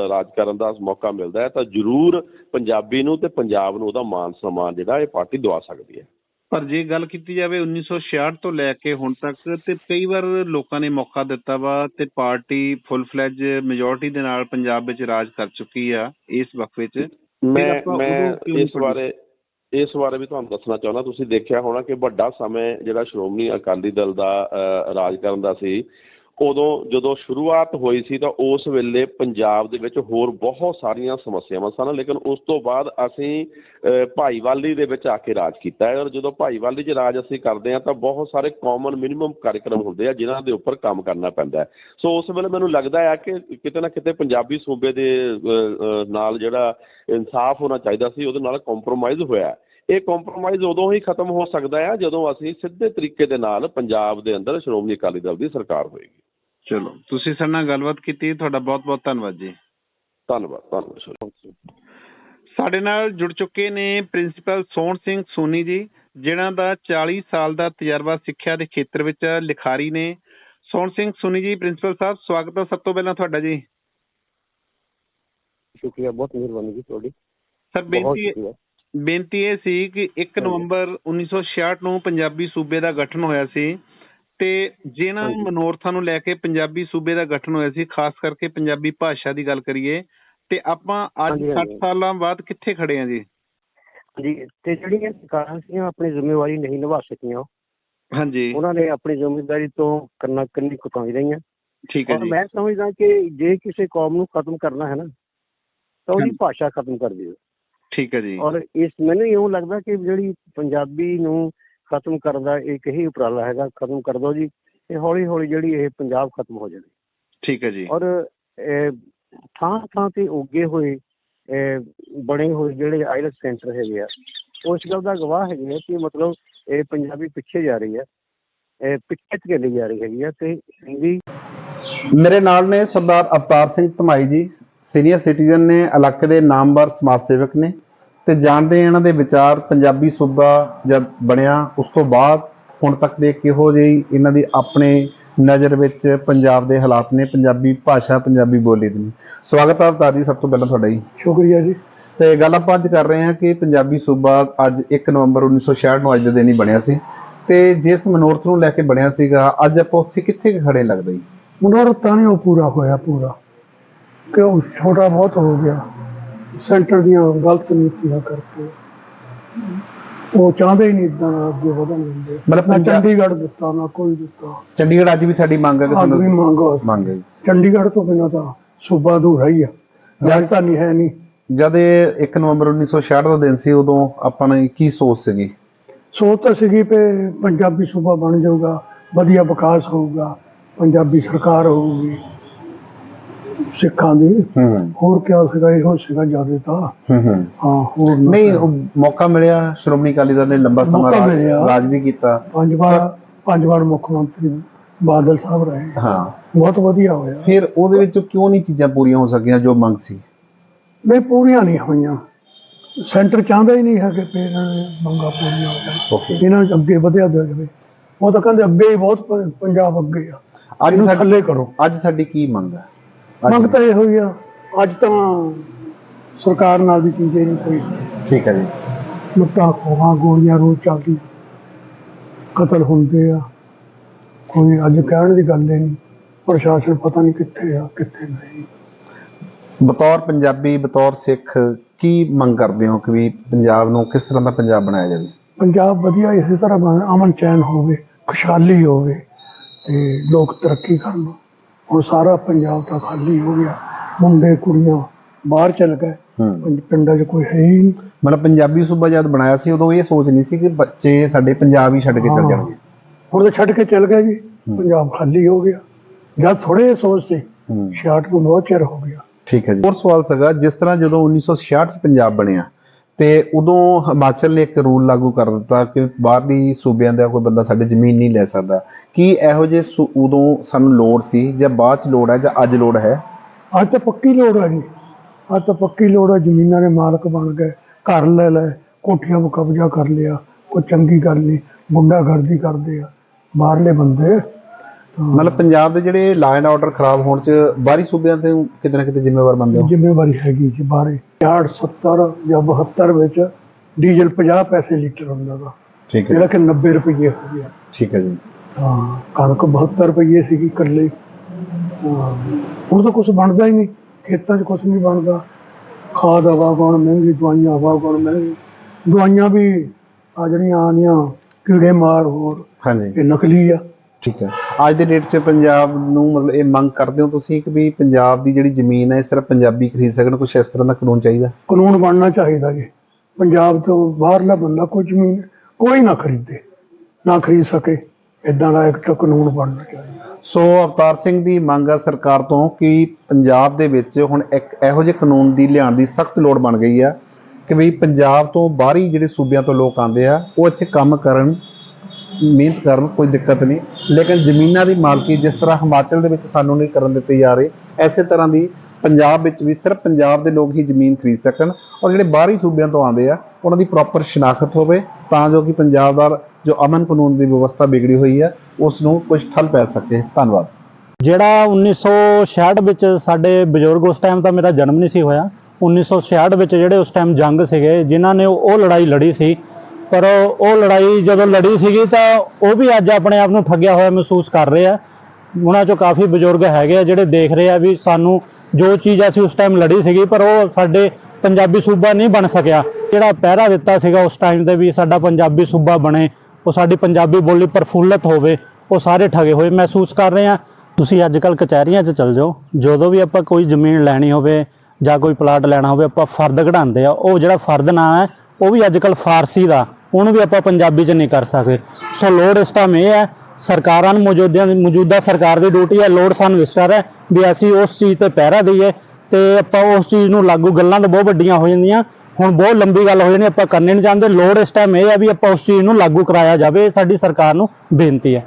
ਰਾਜ ਕਰਨ ਦਾ ਮੌਕਾ ਮਿਲਦਾ ਹੈ, ਤਾਂ ਜ਼ਰੂਰ ਪੰਜਾਬੀ ਨੂੰ ਤੇ ਪੰਜਾਬ ਨੂੰ ਉਹਦਾ ਮਾਨ ਸਨਮਾਨ ਜਿਹੜਾ ਇਹ ਪਾਰਟੀ ਦਵਾ ਸਕਦੀ ਹੈ। ਪਰ ਜੇ ਗੱਲ ਕੀਤੀ ਜਾਵੇ 1966 ਤੋਂ ਲੈ ਕੇ ਹੁਣ ਤੱਕ, ਤੇ ਕਈ ਵਾਰ ਲੋਕਾਂ ਨੇ ਮੌਕਾ ਦਿੱਤਾ ਵਾ ਤੇ ਪਾਰਟੀ ਫੁੱਲ ਫਲੈਜ ਮੈਜੋਰਟੀ ਦੇ ਨਾਲ ਪੰਜਾਬ ਵਿੱਚ ਰਾਜ ਕਰ ਚੁੱਕੀ ਆ ਇਸ ਵਕਤ ਵਿੱਚ ਮੈਂ ਮੈਂ ਇਸ ਬਾਰੇ ਇਸ ਬਾਰੇ ਵੀ ਤੁਹਾਨੂੰ ਦੱਸਣਾ ਚਾਹੁੰਦਾ। ਤੁਸੀਂ ਦੇਖਿਆ ਹੋਣਾ ਕਿ ਵੱਡਾ ਸਮੇਂ ਜਿਹੜਾ ਸ਼੍ਰੋਮਣੀ ਅਕਾਲੀ ਦਲ ਦਾ ਰਾਜ ਕਰਨ ਦਾ ਸੀ। ਉਦੋਂ ਜਦੋਂ ਸ਼ੁਰੂਆਤ ਹੋਈ ਸੀ ਤਾਂ ਉਸ ਵੇਲੇ ਪੰਜਾਬ ਦੇ ਵਿੱਚ ਹੋਰ ਬਹੁਤ ਸਾਰੀਆਂ ਸਮੱਸਿਆਵਾਂ ਸਨ, ਲੇਕਿਨ ਉਸ ਤੋਂ ਬਾਅਦ ਅਸੀਂ ਭਾਈਵਾਲੀ ਦੇ ਵਿੱਚ ਆ ਕੇ ਰਾਜ ਕੀਤਾ ਹੈ। ਔਰ ਜਦੋਂ ਭਾਈਵਾਲੀ 'ਚ ਰਾਜ ਅਸੀਂ ਕਰਦੇ ਹਾਂ ਤਾਂ ਬਹੁਤ ਸਾਰੇ ਕਾਮਨ ਮਿਨੀਮਮ ਕਾਰਜਕ੍ਰਮ ਹੁੰਦੇ ਆ ਜਿਨ੍ਹਾਂ ਦੇ ਉੱਪਰ ਕੰਮ ਕਰਨਾ ਪੈਂਦਾ ਹੈ। ਸੋ ਉਸ ਵੇਲੇ ਮੈਨੂੰ ਲੱਗਦਾ ਹੈ ਕਿ ਕਿਤੇ ਨਾ ਕਿਤੇ ਪੰਜਾਬੀ ਸੂਬੇ ਦੇ ਨਾਲ ਜਿਹੜਾ ਇਨਸਾਫ ਹੋਣਾ ਚਾਹੀਦਾ ਸੀ, ਉਹਦੇ ਨਾਲ ਕੰਪਰੋਮਾਈਜ਼ ਹੋਇਆ ਇਹ ਕੰਪਰੋਮਾਈਜ਼ ਉਦੋਂ ਹੀ ਖਤਮ ਹੋ ਸਕਦਾ ਹੈ ਜਦੋਂ ਅਸੀਂ ਸਿੱਧੇ ਤਰੀਕੇ ਦੇ ਨਾਲ ਪੰਜਾਬ ਦੇ ਅੰਦਰ ਸ਼੍ਰੋਮਣੀ ਅਕਾਲੀ ਦਲ ਦੀ ਸਰਕਾਰ ਹੋਏਗੀ। ਚਲੋ ਤੁਸੀਂ ਸਾਡੇ ਨਾਲ ਗੱਲਬਾਤ ਕੀਤੀ ਤੁਹਾਡਾ ਬਹੁਤ ਬਹੁਤ ਧੰਨਵਾਦ ਜੀ। ਧੰਨਵਾਦ ਧੰਨਵਾਦ ਸਾਡੇ ਨਾਲ ਜੁੜ ਚੁੱਕੇ ਨੇ ਪ੍ਰਿੰਸੀਪਲ ਸੋਹਣ ਸਿੰਘ ਸੋਨੀ ਜੀ ਜਿਨ੍ਹਾਂ ਦਾ 40 ਸਾਲ ਦਾ ਤਜਰਬਾ ਸਿੱਖਿਆ ਦੇ ਖੇਤਰ ਵਿੱਚ ਲਿਖਾਰੀ ਨੇ। ਸੋਹਣ ਸਿੰਘ ਸੋਨੀ ਜੀ ਪ੍ਰਿੰਸੀਪਲ ਸਾਹਿਬ ਸਵਾਗਤ ਹੈ ਸਭ ਤੋਂ ਪਹਿਲਾਂ ਤੁਹਾਡਾ ਜੀ। ਸ਼ੁਕਰੀਆ ਬਹੁਤ ਮਿਹਰਬਾਨੀ ਜੀ ਤੁਹਾਡੀ। ਸਰ ਬੇਨਤੀ ਬੇਨਤੀ ਇਹ ਸੀ ਕਿ 1 ਨਵੰਬਰ 1966 ਨੂੰ ਪੰਜਾਬੀ ਸੂਬੇ ਦਾ ਗਠਨ ਹੋਇਆ ਸੀ। ਤੇ ਜਿਨ੍ਹਾਂ ਹਾਂਜੀ। ਮਨੋਰਥਾਂ ਨੂੰ ਲੈ ਕੇ ਪੰਜਾਬੀ ਸੂਬੇ ਦਾ ਗਠਨ ਹੋਇਆ ਸੀ ਖਾਸ ਕਰਕੇ ਪੰਜਾਬੀ ਭਾਸ਼ਾ ਦੀ ਗੱਲ ਕਰੀਏ ਤੇ ਆਪਾਂ ਅੱਜ ਹਾਂਜੀ, 60 ਹਾਂਜੀ। ਸਾਲਾਂ ਬਾਅਦ ਕਿੱਥੇ ਖੜੇ ਆ ਜੀ? ਜੀ ਤੇ ਜਿਹੜੀਆਂ ਸਰਕਾਰਾਂ ਸੀਗੀਆਂ ਆਪਣੀ ਜ਼ਿੰਮੇਵਾਰੀ ਨਹੀਂ ਨਿਭਾ ਸਕੀਆਂ। ਹਾਂਜੀ। ਉਹਨਾਂ ਨੇ ਆਪਣੀ ਜ਼ਿੰਮੇਵਾਰੀ ਤੋਂ ਕੰਨਾ ਕੰਨੀ ਕੁਤਾਈ ਰਹੀਆਂ ਠੀਕ ਹੈ ਜੀ। ਮੈਂ ਸਮਝਦਾ ਕਿ ਜੇ ਕਿਸੇ ਕੌਮ ਨੂੰ ਖਤਮ ਕਰਨਾ ਹੈ ਨਾ ਤਾਂ ਉਹਦੀ। ਭਾਸ਼ਾ ਖਤਮ ਕਰ ਦਿਓ। ਠੀਕ ਹੈ ਜੀ। ਔਰ ਇਸ ਮੈਨੂੰ ਇਉਂ ਲੱਗਦਾ ਕਿ ਜਿਹੜੀ ਪੰਜਾਬੀ ਨੂੰ ਖਤਮ ਕਰਨ ਦਾ ਇੱਕ ਹੀ ਉਪਰਾਲਾ ਹੈਗਾ ਖਤਮ ਕਰ ਦਿਓ ਜੀ। ਤੇ ਹੌਲੀ ਹੌਲੀ ਜਿਹੜੀ ਇਹ ਪੰਜਾਬ ਖਤਮ ਹੋ ਜਾਣੀ। ਠੀਕ ਹੈ ਜੀ। ਔਰ ਇਹ ਥਾਂ ਥਾਂ ਤੇ ਉੱਗੇ ਹੋਏ ਇਹ ਬਣੇ ਹੋਏ ਜਿਹੜੇ ਆਈਲੈਟ ਸੈਂਟਰ ਹੈਗੇ ਆ ਉਹ ਇਸ ਗੱਲ ਦਾ ਗਵਾਹ ਹੈਗੇ ਆ ਕਿ ਮਤਲਬ ਇਹ ਪੰਜਾਬੀ ਪਿੱਛੇ ਜਾ ਰਹੀ ਹੈ ਇਹ ਪਿੱਛੇ ਚਲੀ ਜਾ ਰਹੀ ਹੈਗੀ ਆ ਤੇ ਹਿੰਦੀ ਮੇਰੇ ਨਾਲ ਨੇ ਸਰਦਾਰ ਅਵਤਾਰ ਸਿੰਘ ਧਮਾਈ ਜੀ ਸੀਨੀਅਰ ਸਿਟੀਜ਼ਨ ਨੇ ਇਲਾਕੇ ਦੇ ਨਾਮਵਰ ਸਮਾਜ ਸੇਵਕ ਨੇ। ਤੇ ਜਾਣਦੇ ਇਹਨਾਂ ਦੇ ਵਿਚਾਰ ਪੰਜਾਬੀ ਸੂਬਾ ਜਦ ਬਣਿਆ ਉਸ ਤੋਂ ਬਾਅਦ ਹੁਣ ਤੱਕ ਦੇ ਕਿਹੋ ਜਿਹੀ ਇਹਨਾਂ ਦੀ ਆਪਣੇ ਨਜ਼ਰ ਵਿੱਚ ਪੰਜਾਬ ਦੇ ਹਾਲਾਤ ਨੇ ਪੰਜਾਬੀ ਭਾਸ਼ਾ ਪੰਜਾਬੀ ਬੋਲੀ ਦੇ। ਸਵਾਗਤ ਹੈ ਅਵਤਾਰ ਜੀ ਸਭ ਤੋਂ ਪਹਿਲਾਂ ਤੁਹਾਡਾ ਜੀ। ਸ਼ੁਕਰੀਆ ਜੀ। ਤੇ ਗੱਲ ਆਪਾਂ ਅੱਜ ਕਰ ਰਹੇ ਹਾਂ ਕਿ ਪੰਜਾਬੀ ਸੂਬਾ ਅੱਜ 1 ਨਵੰਬਰ 1966 ਨੂੰ ਅੱਜ ਦੇ ਦਿਨ ਹੀ ਬਣਿਆ ਸੀ। ਤੇ ਜਿਸ ਮਨੋਰਥ ਨੂੰ ਲੈ ਕੇ ਬਣਿਆ ਸੀਗਾ ਅੱਜ ਆਪਾਂ ਉੱਥੇ ਕਿੱਥੇ ਖੜੇ ਲੱਗਦਾ ਜੀ? ਮਨੋਰਥ ਤਾਂ ਨਹੀਂ ਉਹ ਪੂਰਾ ਹੋਇਆ ਪੂਰਾ। ਉਹ ਛੋਟਾ ਬਹੁਤ ਹੋ ਗਿਆ। ਸੈਂਟਰ ਦੀਆਂ ਗਲਤ ਨੀਤੀਆਂ ਕਰਕੇ ਉਹ ਚਾਹੁੰਦੇ ਹੀ ਨਹੀਂ ਇਦਾਂ ਦਾ ਅੱਗੇ ਵਧਣ ਦਿੰਦੇ। ਮਤਲਬ ਨਾ ਚੰਡੀਗੜ੍ਹ ਦਿੱਤਾ ਨਾ ਕੋਈ ਦਿੱਤਾ। ਚੰਡੀਗੜ੍ਹ ਅੱਜ ਵੀ ਸਾਡੀ ਮੰਗ ਹੈ ਕਿ ਅੱਜ ਵੀ ਮੰਗੋ ਮੰਗ ਹੈ। ਚੰਡੀਗੜ੍ਹ ਤੋਂ ਬਿਨਾਂ ਤਾਂ ਸੂਬਾ ਅਧੂਰਾ ਹੀ ਆ। ਰਾਜਧਾਨੀ ਹੈ ਨਹੀਂ। ਜਦ ਇਹ 1 ਨਵੰਬਰ 1966 ਦਾ ਦਿਨ ਸੀ ਉਦੋਂ ਆਪਾਂ ਨੇ ਕੀ ਸੋਚ ਸੀਗੀ? ਸੋਚ ਤਾਂ ਸੀਗੀ ਕਿ ਪੰਜਾਬੀ ਸੂਬਾ ਬਣ ਜਾਊਗਾ ਵਧੀਆ ਵਿਕਾਸ ਹੋਊਗਾ ਪੰਜਾਬੀ ਸਰਕਾਰ ਹੋਊਗੀ। ਸਿੱਖਾਂ ਦੀ। ਹੋਰ ਕਿਆ ਸੀਗਾ? ਇਹੋ ਸੀਗਾ ਜ਼ਿਆਦਾ ਤਾਂ। ਹੂੰ ਹੋਰ ਨਹੀਂ ਮੌਕਾ ਮਿਲਿਆ। ਸ਼੍ਰੋਮਣੀ ਅਕਾਲੀ ਦਲ ਨੇ ਲੰਬਾ ਸਮਾਂ ਰਾਜ- ਵੀ ਕੀਤਾ। ਪੰਜ ਵਾਰ ਪੰਜ ਵਾਰ ਮੁੱਖ ਮੰਤਰੀ ਬਾਦਲ ਸਾਹਿਬ ਰਹੇ। ਹਾਂ। ਬਹੁਤ ਵਧੀਆ ਹੋਇਆ। ਫਿਰ ਉਹਦੇ ਵਿੱਚ ਕਿਉਂ ਨਹੀਂ ਚੀਜ਼ਾਂ ਪੂਰੀਆਂ ਹੋ ਸਕੀਆਂ ਜੋ ਮੰਗ ਸੀ? ਨਹੀਂ ਪੂਰੀਆਂ ਨਹੀਂ ਹੋਈਆਂ। ਸੈਂਟਰ ਚਾਹੁੰਦਾ ਹੀ ਨਹੀਂ ਹੈ ਕਿ ਇਹਨਾਂ ਨੇ ਮੰਗਾਂ ਪੂਰੀਆਂ ਹੋ ਜਾਣ। ਇਹਨਾਂ ਨੂੰ ਅੱਗੇ ਵਧਿਆ ਦੇ ਜਾਵੇ। ਉਹ ਤਾਂ ਕਹਿੰਦੇ ਅੱਗੇ ਹੀ ਬਹੁਤ ਪੰਜਾਬ ਅੱਗੇ ਆ। ਅੱਜ ਥੱਲੇ ਕਰੋ। ਅੱਜ ਸਾਡੀ ਕੀ ਮੰਗ ਹੈ? ਮੰਗ ਤਾਂ ਇਹੋ ਹੀ ਆ। ਅੱਜ ਤਾਂ ਸਰਕਾਰ ਨਾਲ ਦੀ ਚੀਜ਼ ਹੀ ਨਹੀਂ ਕੋਈ। ਠੀਕ ਹੈ ਜੀ। ਲੁੱਟਾਂ ਖੋਹਾਂ ਗੋਲੀਆਂ ਰੋਜ਼ ਚੱਲਦੀਆਂ ਕਤਲ ਹੁੰਦੇ ਆ। ਕੋਈ ਅੱਜ ਕਹਿਣ ਦੀ ਗੱਲ ਹੀ ਨਹੀਂ। ਪ੍ਰਸ਼ਾਸਨ ਪਤਾ ਨਹੀਂ ਕਿੱਥੇ ਆ ਕਿੱਥੇ ਨਹੀਂ। ਬਤੌਰ ਪੰਜਾਬੀ ਬਤੌਰ ਸਿੱਖ ਕੀ ਮੰਗ ਕਰਦੇ ਹੋ ਕਿ ਵੀ ਪੰਜਾਬ ਨੂੰ ਕਿਸ ਤਰ੍ਹਾਂ ਦਾ ਪੰਜਾਬ ਬਣਾਇਆ ਜਾਵੇ? ਪੰਜਾਬ ਵਧੀਆ ਇਸੇ ਤਰ੍ਹਾਂ ਬਣੇ ਅਮਨ ਚੈਨ ਹੋਵੇ ਖੁਸ਼ਹਾਲੀ ਹੋਵੇ ਤੇ ਲੋਕ ਤਰੱਕੀ ਕਰਨ। ਹੁਣ ਸਾਰਾ ਪੰਜਾਬ ਤਾਂ ਖਾਲੀ ਹੋ ਗਿਆ। ਮੁੰਡੇ ਕੁੜੀਆਂ ਬਾਹਰ ਚਲ ਗਏ। ਹੂੰ। ਪਿੰਡ- 'ਚ ਕੋਈ ਹੈ ਹੀ ਨਹੀਂ। ਮਤਲਬ ਪੰਜਾਬੀ ਸੂਬਾ ਜਦ ਬਣਾਇਆ ਸੀ ਉਦੋਂ ਇਹ ਸੋਚ ਨਹੀਂ ਸੀ ਕਿ ਬੱਚੇ ਸਾਡੇ ਪੰਜਾਬ ਹੀ ਛੱਡ ਕੇ ਚੱਲ ਹਾਂ। ਜਾਣਗੇ। ਹੁਣ ਤਾਂ ਛੱਡ ਕੇ ਚਲ ਗਏ ਜੀ। ਪੰਜਾਬ ਖਾਲੀ ਹੋ ਗਿਆ। ਜਦ ਥੋੜੇ ਸੋਚ ਸੀ ਹੂੰ। 66 ਨੂੰ ਬਹੁਤ ਚਿਰ ਹੋ ਗਿਆ। ਠੀਕ ਹੈ ਜੀ। ਹੋਰ ਸਵਾਲ ਸੀਗਾ ਜਿਸ ਤਰ੍ਹਾਂ ਜਦੋਂ 1966 ਚ ਪੰਜਾਬ ਬਣਿਆ ਤੇ ਉਦੋਂ ਹਿਮਾਚਲ ਨੇ ਇੱਕ ਰੂਲ ਲਾਗੂ ਕਰ ਦਿੱਤਾ ਕਿ ਬਾਹਰਲੀ ਸੂਬਿਆਂ ਦਾ ਕੋਈ ਬੰਦਾ ਸਾਡੇ ਜ਼ਮੀਨ ਨਹੀਂ ਲੈ ਸਕਦਾ। ਕੀ ਇਹੋ ਸੂ- ਉਦੋਂ ਸਾਨੂੰ ਲੋੜ ਸੀ ਜਾਂ ਬਾਅਦ ਚ ਲੋੜ ਹੈ ਜਾਂ ਅੱਜ ਲੋੜ ਹੈ? ਅੱਜ ਤਾਂ ਪੱਕੀ ਲੋੜ ਆ ਜੀ। ਅੱਜ ਤਾਂ ਪੱਕੀ ਲੋੜ ਆ ਜ਼ਮੀਨਾਂ ਦੇ ਮਾਲਕ ਬਣ ਗਏ ਘਰ ਲੈ ਲੈ ਕੋਠੀਆਂ 'ਤੇ ਕਬਜ਼ਾ ਕਰ ਲਿਆ ਕੋਈ ਚੰਗੀ ਗੱਲ ਨਹੀਂ ਗੁੰਡਾਗਰਦੀ ਕਰਦੇ ਆ ਬਾਹਰਲੇ ਬੰਦੇ। ਮਤਲਬ ਪੰਜਾਬ ਦੇ ਜਿਹੜੇ ਲਾ ਐਂਡ ਆਰਡਰ ਖਰਾਬ ਹੋਣ ਚ ਬਾਹਰੀ ਸੂਬਿਆਂ ਤੇ ਕਿਤੇ ਨਾ ਕਿਤੇ ਜ਼ਿੰਮੇਵਾਰ ਬੰਦੇ ਹੋ? ਜ਼ਿੰਮੇਵਾਰੀ ਹੈਗੀ ਜੀ ਬਾਰੇ 60 70 ਜਾਂ 72 ਵਿੱਚ ਡੀਜ਼ਲ 50 ਪੈਸੇ ਲੀਟਰ ਹੁੰਦਾ ਦਾ ਠੀਕ ਹੈ ਜਿਹੜਾ ਕਿ 90 ਰੁਪਏ ਹੋ ਗਿਆ। ਠੀਕ ਹੈ ਜੀ। ਤਾਂ ਕਣਕ 72 ਰੁਪਏ ਸੀਗੀ ਇਕੱਲੇ। ਤਾਂ ਹੁਣ ਤਾਂ ਕੁਝ ਬਣਦਾ ਹੀ ਨਹੀਂ। ਖੇਤਾਂ 'ਚ ਕੁਝ ਨਹੀਂ ਬਣਦਾ। ਖਾਦ ਹਵਾ ਕੋਣ ਮਹਿੰਗੀ ਦਵਾਈਆਂ ਹਵਾ ਕੋਣ ਮਹਿੰਗੀ। ਦਵਾਈਆਂ ਵੀ ਆ ਜਿਹੜੀਆਂ ਆਉਂਦੀਆਂ ਕੀੜੇ ਮਾਰ ਹੋਰ ਹਾਂਜੀ। ਇਹ ਨਕਲੀ ਆ। ਠੀਕ ਹੈ। ਅੱਜ ਦੇ ਡੇਟ 'ਚ ਪੰਜਾਬ ਨੂੰ ਮਤਲਬ ਇਹ ਮੰਗ ਕਰਦੇ ਹੋ ਤੁਸੀਂ ਕਿ ਵੀ ਪੰਜਾਬ ਦੀ ਜਿਹੜੀ ਜ਼ਮੀਨ ਹੈ ਸਿਰਫ ਪੰਜਾਬੀ ਖਰੀਦ ਸਕਣ ਕੁਝ ਇਸ ਤਰ੍ਹਾਂ ਦਾ ਕਾਨੂੰਨ ਚਾਹੀਦਾ? ਕਾਨੂੰਨ ਬਣਨਾ ਚਾਹੀਦਾ ਜੀ। ਪੰਜਾਬ ਤੋਂ ਬਾਹਰਲਾ ਬੰਦਾ ਕੋਈ ਜ਼ਮੀਨ ਕੋਈ ਨਾ ਖਰੀਦੇ ਨਾ ਖਰੀਦ ਸਕੇ। ਇਦਾਂ ਦਾ ਇੱਕ ਕਾਨੂੰਨ ਬਣਨਾ ਚਾਹੀਦਾ ਸੋ ਅਵਤਾਰ ਸਿੰਘ ਦੀ ਮੰਗ ਆ ਸਰਕਾਰ ਤੋਂ ਕਿ ਪੰਜਾਬ ਦੇ ਵਿੱਚ ਹੁਣ ਇੱਕ ਇਹੋ ਜਿਹੇ ਕਾਨੂੰਨ ਦੀ ਲਿਆਉਣ ਦੀ ਸਖਤ ਲੋੜ ਬਣ ਗਈ ਆ ਕਿ ਵੀ ਪੰਜਾਬ ਤੋਂ ਬਾਹਰੀ ਜਿਹੜੇ ਸੂਬਿਆਂ ਤੋਂ ਲੋਕ ਆਉਂਦੇ ਆ, ਉਹ ਇੱਥੇ ਕੰਮ ਕਰਨ, ਮਿਹਨਤ ਕਰਨ, ਕੋਈ ਦਿੱਕਤ ਨਹੀਂ। ਲੇਕਿਨ ਜ਼ਮੀਨਾਂ ਦੀ ਮਾਲਕੀ ਜਿਸ ਤਰ੍ਹਾਂ ਹਿਮਾਚਲ ਦੇ ਵਿੱਚ ਸਾਨੂੰ ਨਹੀਂ ਕਰਨ ਦਿੱਤੀ ਜਾ ਰਹੀ, ਐਸੇ ਤਰ੍ਹਾਂ ਦੀ ਪੰਜਾਬ ਵਿੱਚ ਵੀ ਸਿਰਫ ਪੰਜਾਬ ਦੇ ਲੋਕ ਹੀ ਜ਼ਮੀਨ ਖਰੀਦ ਸਕਣ ਔਰ ਜਿਹੜੇ ਬਾਹਰੀ ਸੂਬਿਆਂ ਤੋਂ ਆਉਂਦੇ ਆ, ਉਹਨਾਂ ਦੀ ਪ੍ਰੋਪਰ ਸ਼ਨਾਖਤ ਹੋਵੇ ਤਾਂ ਜੋ ਕਿ ਪੰਜਾਬ ਦਾ ਜੋ ਅਮਨ ਕਾਨੂੰਨ ਦੀ ਵਿਵਸਥਾ ਵਿਗੜੀ ਹੋਈ ਹੈ, ਉਸ ਨੂੰ ਕੁਝ ਠੱਲ ਪੈ ਸਕੇ। ਧੰਨਵਾਦ। ਜਿਹੜਾ 1966 ਵਿੱਚ ਸਾਡੇ ਬਜ਼ੁਰਗ ਉਸ ਟਾਈਮ ਤਾਂ ਮੇਰਾ ਜਨਮ ਨਹੀਂ ਸੀ ਹੋਇਆ। 1966 ਵਿੱਚ ਜਿਹੜੇ ਉਸ ਟਾਈਮ ਜੰਗ ਸੀਗੇ, ਜਿਨ੍ਹਾਂ ਨੇ ਉਹ ਉਹ ਲੜਾਈ ਲੜੀ ਸੀ। ਪਰ ਉਹ ਲੜਾਈ ਜਦੋਂ ਲੜੀ ਸੀਗੀ ਤਾਂ ਉਹ ਵੀ ਅੱਜ ਆਪਣੇ ਆਪ ਨੂੰ ਠੱਗਿਆ ਹੋਇਆ ਮਹਿਸੂਸ ਕਰ ਰਹੇ ਆ। ਉਹਨਾਂ ਚੋਂ ਕਾਫੀ ਬਜ਼ੁਰਗ ਹੈਗੇ ਆ ਜਿਹੜੇ ਦੇਖ ਰਹੇ ਆ ਵੀ ਸਾਨੂੰ ਜੋ ਚੀਜ਼ ਅਸੀਂ ਉਸ ਟਾਈਮ ਲੜੀ ਸੀਗੀ, ਪਰ ਉਹ ਸਾਡੇ ਪੰਜਾਬੀ ਸੂਬਾ ਨਹੀਂ ਬਣ ਸਕਿਆ। ਜਿਹੜਾ ਪਹਿਰਾ ਦਿੱਤਾ ਸੀਗਾ ਉਸ ਟਾਈਮ ਤੇ ਵੀ ਸਾਡਾ ਪੰਜਾਬੀ ਸੂਬਾ ਬਣੇ, ਉਹ ਸਾਡੀ ਪੰਜਾਬੀ ਬੋਲੀ ਪ੍ਰਫੁੱਲਤ ਹੋਵੇ, ਉਹ ਸਾਰੇ ਠਗੇ ਹੋਏ ਮਹਿਸੂਸ ਕਰ ਰਹੇ ਆ ਤੁਸੀਂ ਅੱਜ ਕੱਲ ਕਚਹਿਰੀਆਂ 'ਚ ਚੱਲ ਜਾਓ, ਜਦੋਂ ਵੀ ਆਪਾਂ ਕੋਈ ਜ਼ਮੀਨ ਲੈਣੀ ਹੋਵੇ ਜਾਂ ਕੋਈ ਪਲਾਟ ਲੈਣਾ ਹੋਵੇ, ਆਪਾਂ ਫਰਦ ਕਢਾਉਂਦੇ ਆ ਉਹ ਜਿਹੜਾ ਫਰਦ ਨਾਂ ਹੈ, ਉਹ ਵੀ ਅੱਜ ਕੱਲ ਫਾਰਸੀ ਦਾ, ਉਹਨੂੰ ਵੀ ਆਪਾਂ ਪੰਜਾਬੀ 'ਚ ਨਹੀਂ ਕਰ ਸਕਦੇ। ਸੋ ਲੋੜ ਇਸ ਟਾਈਮ ਇਹ ਹੈ ਸਰਕਾਰਾਂ ਨੂੰ ਮੌਜੂਦਾ ਮੌਜੂਦਾ ਸਰਕਾਰ ਦੀ ਡਿਊਟੀ ਹੈ, ਲੋੜ ਸਾਨੂੰ ਇਸ ਤਰ੍ਹਾਂ ਹੈ ਵੀ ਅਸੀਂ ਉਸ ਚੀਜ਼ ਤੇ ਪਹਿਰਾ ਦਈਏ ਤੇ ਆਪਾਂ ਉਸ ਚੀਜ਼ ਨੂੰ ਲਾਗੂ ਗੱਲਾਂ ਤਾਂ ਬਹੁਤ ਵੱਡੀਆਂ ਹੋ ਜਾਂਦੀਆਂ। ਹੁਣ ਬਹੁਤ ਲੰਬੀ ਗੱਲ ਹੋ ਜਾਣੀ, ਆਪਾਂ ਕਰਨੇ ਨਹੀਂ ਚਾਹੁੰਦੇ। ਲੋੜ ਇਸ ਟਾਈਮ ਇਹ ਹੈ ਵੀ ਆਪਾਂ ਉਸ ਚੀਜ਼ ਨੂੰ ਲਾਗੂ ਕਰਾਇਆ ਜਾਵੇ ਇਹ ਸਾਡੀ ਸਰਕਾਰ ਨੂੰ ਬੇਨਤੀ ਹੈ।